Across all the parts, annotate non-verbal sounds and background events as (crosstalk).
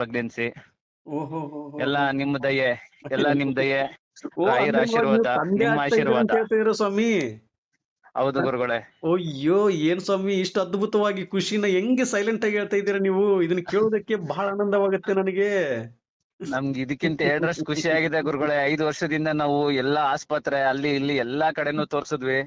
Pregnancy ಎಲ್ಲ ನಿಮ್ಮ ದಯೆ ಎಲ್ಲ ನಿಮ್ ದಯೆ ರಾಯರ ಆಶೀರ್ವಾದ, ನಿಮ್ಮ ಆಶೀರ್ವಾದ. ಸ್ವಾಮಿ? ಹೌದು ಗುರುಗಳೇ. ಅಯ್ಯೋ ಏನ್ ಸ್ವಾಮಿ ಇಷ್ಟು ಅದ್ಭುತವಾಗಿ ಖುಷಿನ ಹೆಂಗೆ ಸೈಲೆಂಟ್ ಆಗಿ ಹೇಳ್ತಾ ಇದ್ದೀರಾ ನೀವು? ಇದನ್ನ ಕೇಳೋದಕ್ಕೆ ಬಹಳ ಆನಂದವಾಗುತ್ತೆ ನನಗೆ. ನಮ್ಗೆ ಇದಕ್ಕಿಂತ ಎರಡರಷ್ಟು ಖುಷಿ ಆಗಿದೆ ಗುರುಗಳೇ. ಐದು ವರ್ಷದಿಂದ ನಾವು ಎಲ್ಲಾ ಆಸ್ಪತ್ರೆ ಅಲ್ಲಿ ಇಲ್ಲಿ ಎಲ್ಲಾ ಕಡೆನೂ ತೋರ್ಸಿದ್ವಿ.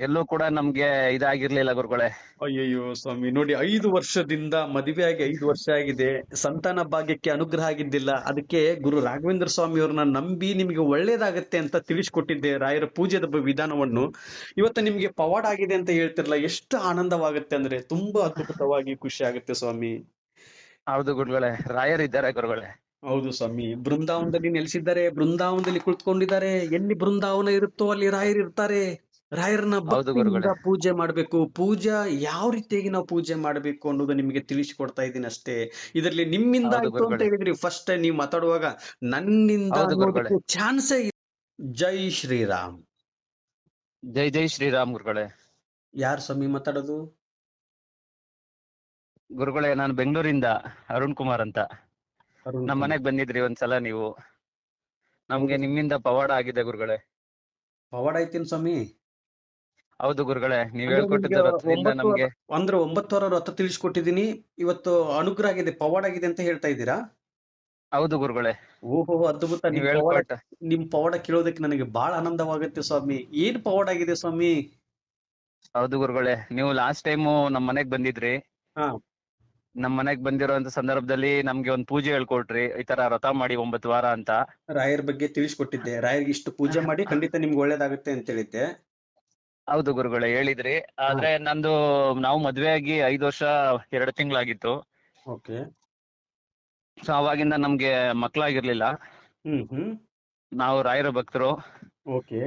ಎಲ್ಲೂ ಕೂಡ ನಮ್ಗೆ ಇದಾಗಿರ್ಲಿಲ್ಲ ಗುರುಗಳೇ. ಅಯ್ಯಯ್ಯೋ ಸ್ವಾಮಿ ನೋಡಿ ಐದು ವರ್ಷದಿಂದ ಮದುವೆಯಾಗಿ ಐದು ವರ್ಷ ಆಗಿದೆ. ಸಂತಾನ ಭಾಗ್ಯಕ್ಕೆ ಅನುಗ್ರಹ ಆಗಿದ್ದಿಲ್ಲ. ಅದಕ್ಕೆ ಗುರು ರಾಘವೇಂದ್ರ ಸ್ವಾಮಿ ಅವ್ರನ್ನ ನಂಬಿ ನಿಮಗೆ ಒಳ್ಳೇದಾಗತ್ತೆ ಅಂತ ತಿಳಿಸ್ಕೊಟ್ಟಿದ್ದೆ ರಾಯರ ಪೂಜೆದ ವಿಧಾನವನ್ನು. ಇವತ್ತು ನಿಮ್ಗೆ ಪವಾಡ ಆಗಿದೆ ಅಂತ ಹೇಳ್ತಿರ್ಲ ಎಷ್ಟು ಆನಂದವಾಗುತ್ತೆ ಅಂದ್ರೆ ತುಂಬಾ ಅದ್ಭುತವಾಗಿ ಖುಷಿ ಆಗುತ್ತೆ ಸ್ವಾಮಿ. ಹೌದು ಗುರುಗಳೇ ರಾಯರಿದ್ದಾರೆ ಗುರುಗಳೇ. ಹೌದು ಸ್ವಾಮಿ. ಬೃಂದಾವನದಲ್ಲಿ ನೆಲೆಸಿದ್ದಾರೆ ಬೃಂದಾವನದಲ್ಲಿ ಕುಳಿತುಕೊಂಡಿದ್ದಾರೆ. ಎಲ್ಲಿ ಬೃಂದಾವನ ಇರುತ್ತೋ ಅಲ್ಲಿ ರಾಯರ್ ಇರ್ತಾರೆ. ರಾಯರನ್ನ ಭಕ್ತಿಯಿಂದ. ಪೂಜೆ ಮಾಡ್ಬೇಕು. ಪೂಜಾ ಯಾವ ರೀತಿಯಾಗಿ ನಾವು ಪೂಜೆ ಮಾಡ್ಬೇಕು ಅನ್ನೋದು ನಿಮಗೆ ತಿಳಿಸಿಕೊಡ್ತಾ ಇದ್ದೀನಿ ಅಷ್ಟೇ. ಇದರಲ್ಲಿ ನಿಮ್ಮಿಂದ ಅಂತ ಗುರುಗಳೇ. ಹೇಳಿದ್ರಿ. ಫಸ್ಟ್ ನೀವು ಮಾತಾಡುವಾಗ ನನ್ನಿಂದ ಚಾನ್ಸ್ ಜೈ ಶ್ರೀರಾಮ್. ಜೈ ಜೈ ಶ್ರೀರಾಮ್ ಗುರುಗಳೇ. ಯಾರು ಸ್ವಾಮಿ ಮಾತಾಡೋದು? ಗುರುಗಳೇ ನಾನು ಬೆಂಗಳೂರಿಂದ ಅರುಣ್ ಕುಮಾರ್ ಅಂತ. ಅರುಣ್ ನಮ್ ಮನೆಗ್ ಬಂದಿದ್ರಿ ಒಂದ್ಸಲ ನೀವು. ನಮ್ಗೆ ನಿಮ್ಮಿಂದ ಪವಾಡ ಆಗಿದೆ ಗುರುಗಳೇ. ಪವಾಡ ಐತಿನ್ ಸ್ವಾಮಿ? ಹೌದು ಗುರುಗಳೇ ನೀವ್ ಅಂದ್ರೆ ಹೇಳ್ಕೊಟ್ಟಿದ್ದ ನಿಮ್ಗೆ ರಥದಿಂದ ಒಂಬತ್ತು ನಮ್ಗೆ. ಅಂದ್ರೆ ಒಂಬತ್ತುವರ ರಥ ತಿಳಿಸ್ಕೊಟ್ಟಿದೀನಿ ಇವತ್ತು ಅನುಗ್ರಹ ಆಗಿದೆ ಪವಾಡ್ ಆಗಿದೆ ಅಂತ ಹೇಳ್ತಾ ಇದ್ದೀರಾ? ಹೌದು ಗುರುಗಳೇ. ಓಹೋ ಅದ್ಭುತ. ನೀವ್ ನಿಮ್ ಪವಾಡ ಹೇಳ್ಕೊಟ್ಟ ನಿಮ್ ಪವಾಡ ಕೇಳೋದಕ್ಕೆ ನನಗೆ ಬಹಳ ಆನಂದವಾಗುತ್ತೆ ಸ್ವಾಮಿ. ಏನ್ ಪವಾಡ್ ಆಗಿದೆ ಸ್ವಾಮಿ? ಹೌದು ಗುರುಗಳೇ ನೀವು ಲಾಸ್ಟ್ ಟೈಮು ನಮ್ ಮನೆಗ್ ಬಂದಿದ್ರಿ. ಹಾ. ನಮ್ ಮನೆಗ್ ಬಂದಿರೋಂತ ಸಂದರ್ಭದಲ್ಲಿ ನಮ್ಗೆ ಒಂದ್ ಪೂಜೆ ಹೇಳ್ಕೊಟ್ರಿ ಈ ತರ ರಥ ಮಾಡಿ ಒಂಬತ್ತು ವಾರ ಅಂತ. ರಾಯರ್ ಬಗ್ಗೆ ತಿಳಿಸ್ಕೊಟ್ಟಿದ್ದೆ. ರಾಯರ್ಗೆ ಇಷ್ಟು ಪೂಜೆ ಮಾಡಿ ಖಂಡಿತ ನಿಮ್ಗೆ ಒಳ್ಳೇದಾಗುತ್ತೆ ಅಂತ ಹೇಳಿದ್ದೆ. ಹೌದು ಗುರುಗಳೇ ಹೇಳಿದ್ರಿ. ಆದ್ರೆ ನಂದು ನಾವು ಮದ್ವೆ ಆಗಿ ಐದು ವರ್ಷ ಎರಡು ತಿಂಗಳಾಗಿತ್ತು. ಓಕೆ. ಸೊ ಅವಾಗಿಂದ ನಮ್ಗೆ ಹ್ಮ್ ಹ್ಮ್. ನಾವು ರಾಯರ ಭಕ್ತರು. ಓಕೆ.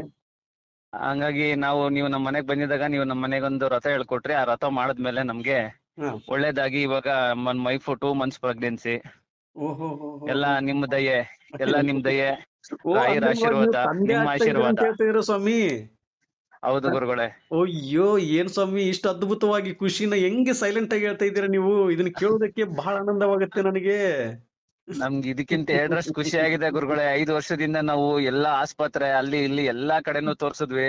ಹಂಗಾಗಿ ನಾವು ನೀವು ನಮ್ ಮನೆಗ್ ಬಂದಿದ್ದಾಗ ನೀವು ನಮ್ ಮನೆಗೊಂದು ರಥ ಹೇಳ್ಕೊಟ್ರಿ. ಆ ರಥ ಮಾಡಿದ್ಮೇಲೆ ನಮ್ಗೆ. ಒಳ್ಳೇದಾಗಿ ಇವಾಗ ಮನ್ ವೈಫ್ ಟೂ ಮಂತ್ಸ್ ಪ್ರೆಗ್ನೆನ್ಸಿ. ಓಹೋ ಎಲ್ಲ ನಿಮ್ ದಯೆ ಎಲ್ಲ ನಿಮ್ ದಯೆ ಓ, ರಾಯರ ಅಂದ್ರೆ ಇವಾಗ ನೀವು ಆಶೀರ್ವಾದ, ತಂದೆ ನಿಮ್ಮ ಆಗ್ತಾ ಇದ್ದೀರಾ ಅಂತ ಆಶೀರ್ವಾದ. ಹೇಳ್ತಾ ಇದ್ದೀರಾ ಸ್ವಾಮಿ. ಹೌದು ಗುರುಗಳೇ. ಅಯ್ಯೋ ಏನ್ ಸ್ವಾಮಿ ಇಷ್ಟು ಅದ್ಭುತವಾಗಿ ಖುಷಿನ ಹೆಂಗೆ ಸೈಲೆಂಟ್ ಆಗಿ ಹೇಳ್ತಾ ಇದ್ದೀರಾ ನೀವು? ಇದನ್ನ ಕೇಳೋದಕ್ಕೆ ಬಹಳ ಆನಂದವಾಗುತ್ತೆ ನನಗೆ. ನಮ್ಗೆ ಇದಕ್ಕಿಂತ ಎರಡರಷ್ಟು ಖುಷಿ ಆಗಿದೆ ಗುರುಗಳೇ. ಐದು ವರ್ಷದಿಂದ ನಾವು ಎಲ್ಲಾ ಆಸ್ಪತ್ರೆ ಅಲ್ಲಿ ಇಲ್ಲಿ ಎಲ್ಲಾ ಕಡೆನೂ ತೋರ್ಸಿದ್ವಿ.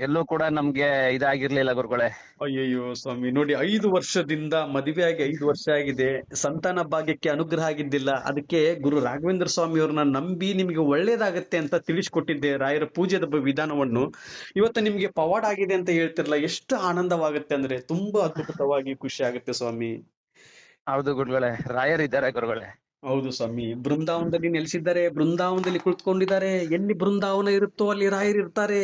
ಎಲ್ಲೂ ಕೂಡ ನಮ್ಗೆ ಇದಾಗಿರ್ಲಿಲ್ಲ ಗುರುಗಳೇ. ಅಯ್ಯಯ್ಯೋ ಸ್ವಾಮಿ. ನೋಡಿ ಐದು ವರ್ಷದಿಂದ ಮದುವೆಯಾಗಿ ಐದು ವರ್ಷ ಆಗಿದೆ. ಸಂತಾನ ಭಾಗ್ಯಕ್ಕೆ ಅನುಗ್ರಹ ಆಗಿದ್ದಿಲ್ಲ. ಅದಕ್ಕೆ ಗುರು ರಾಘವೇಂದ್ರ ಸ್ವಾಮಿ ಅವ್ರನ್ನ ನಂಬಿ ನಿಮ್ಗೆ ಒಳ್ಳೇದಾಗತ್ತೆ ಅಂತ ತಿಳಿಸ್ಕೊಟ್ಟಿದ್ದೆ ರಾಯರ ಪೂಜೆದ ವಿಧಾನವನ್ನು. ಇವತ್ತು ನಿಮ್ಗೆ ಪವಾಡ ಆಗಿದೆ ಅಂತ ಹೇಳ್ತಿರಲ್ಲ ಎಷ್ಟು ಆನಂದವಾಗುತ್ತೆ ಅಂದ್ರೆ. ತುಂಬಾ ಅದ್ಭುತವಾಗಿ ಖುಷಿ ಆಗುತ್ತೆ ಸ್ವಾಮಿ. ಹೌದು ಗುರುಗಳೇ. ರಾಯರಿದ್ದಾರೆ ಗುರುಗಳೇ. ಹೌದು ಸ್ವಾಮಿ. ಬೃಂದಾವನದಲ್ಲಿ ನೆಲೆಸಿದ್ದಾರೆ ಬೃಂದಾವನದಲ್ಲಿ ಕುಳಿತುಕೊಂಡಿದ್ದಾರೆ. ಎಲ್ಲಿ ಬೃಂದಾವನ ಇರುತ್ತೋ ಅಲ್ಲಿ ರಾಯರು ಇರ್ತಾರೆ.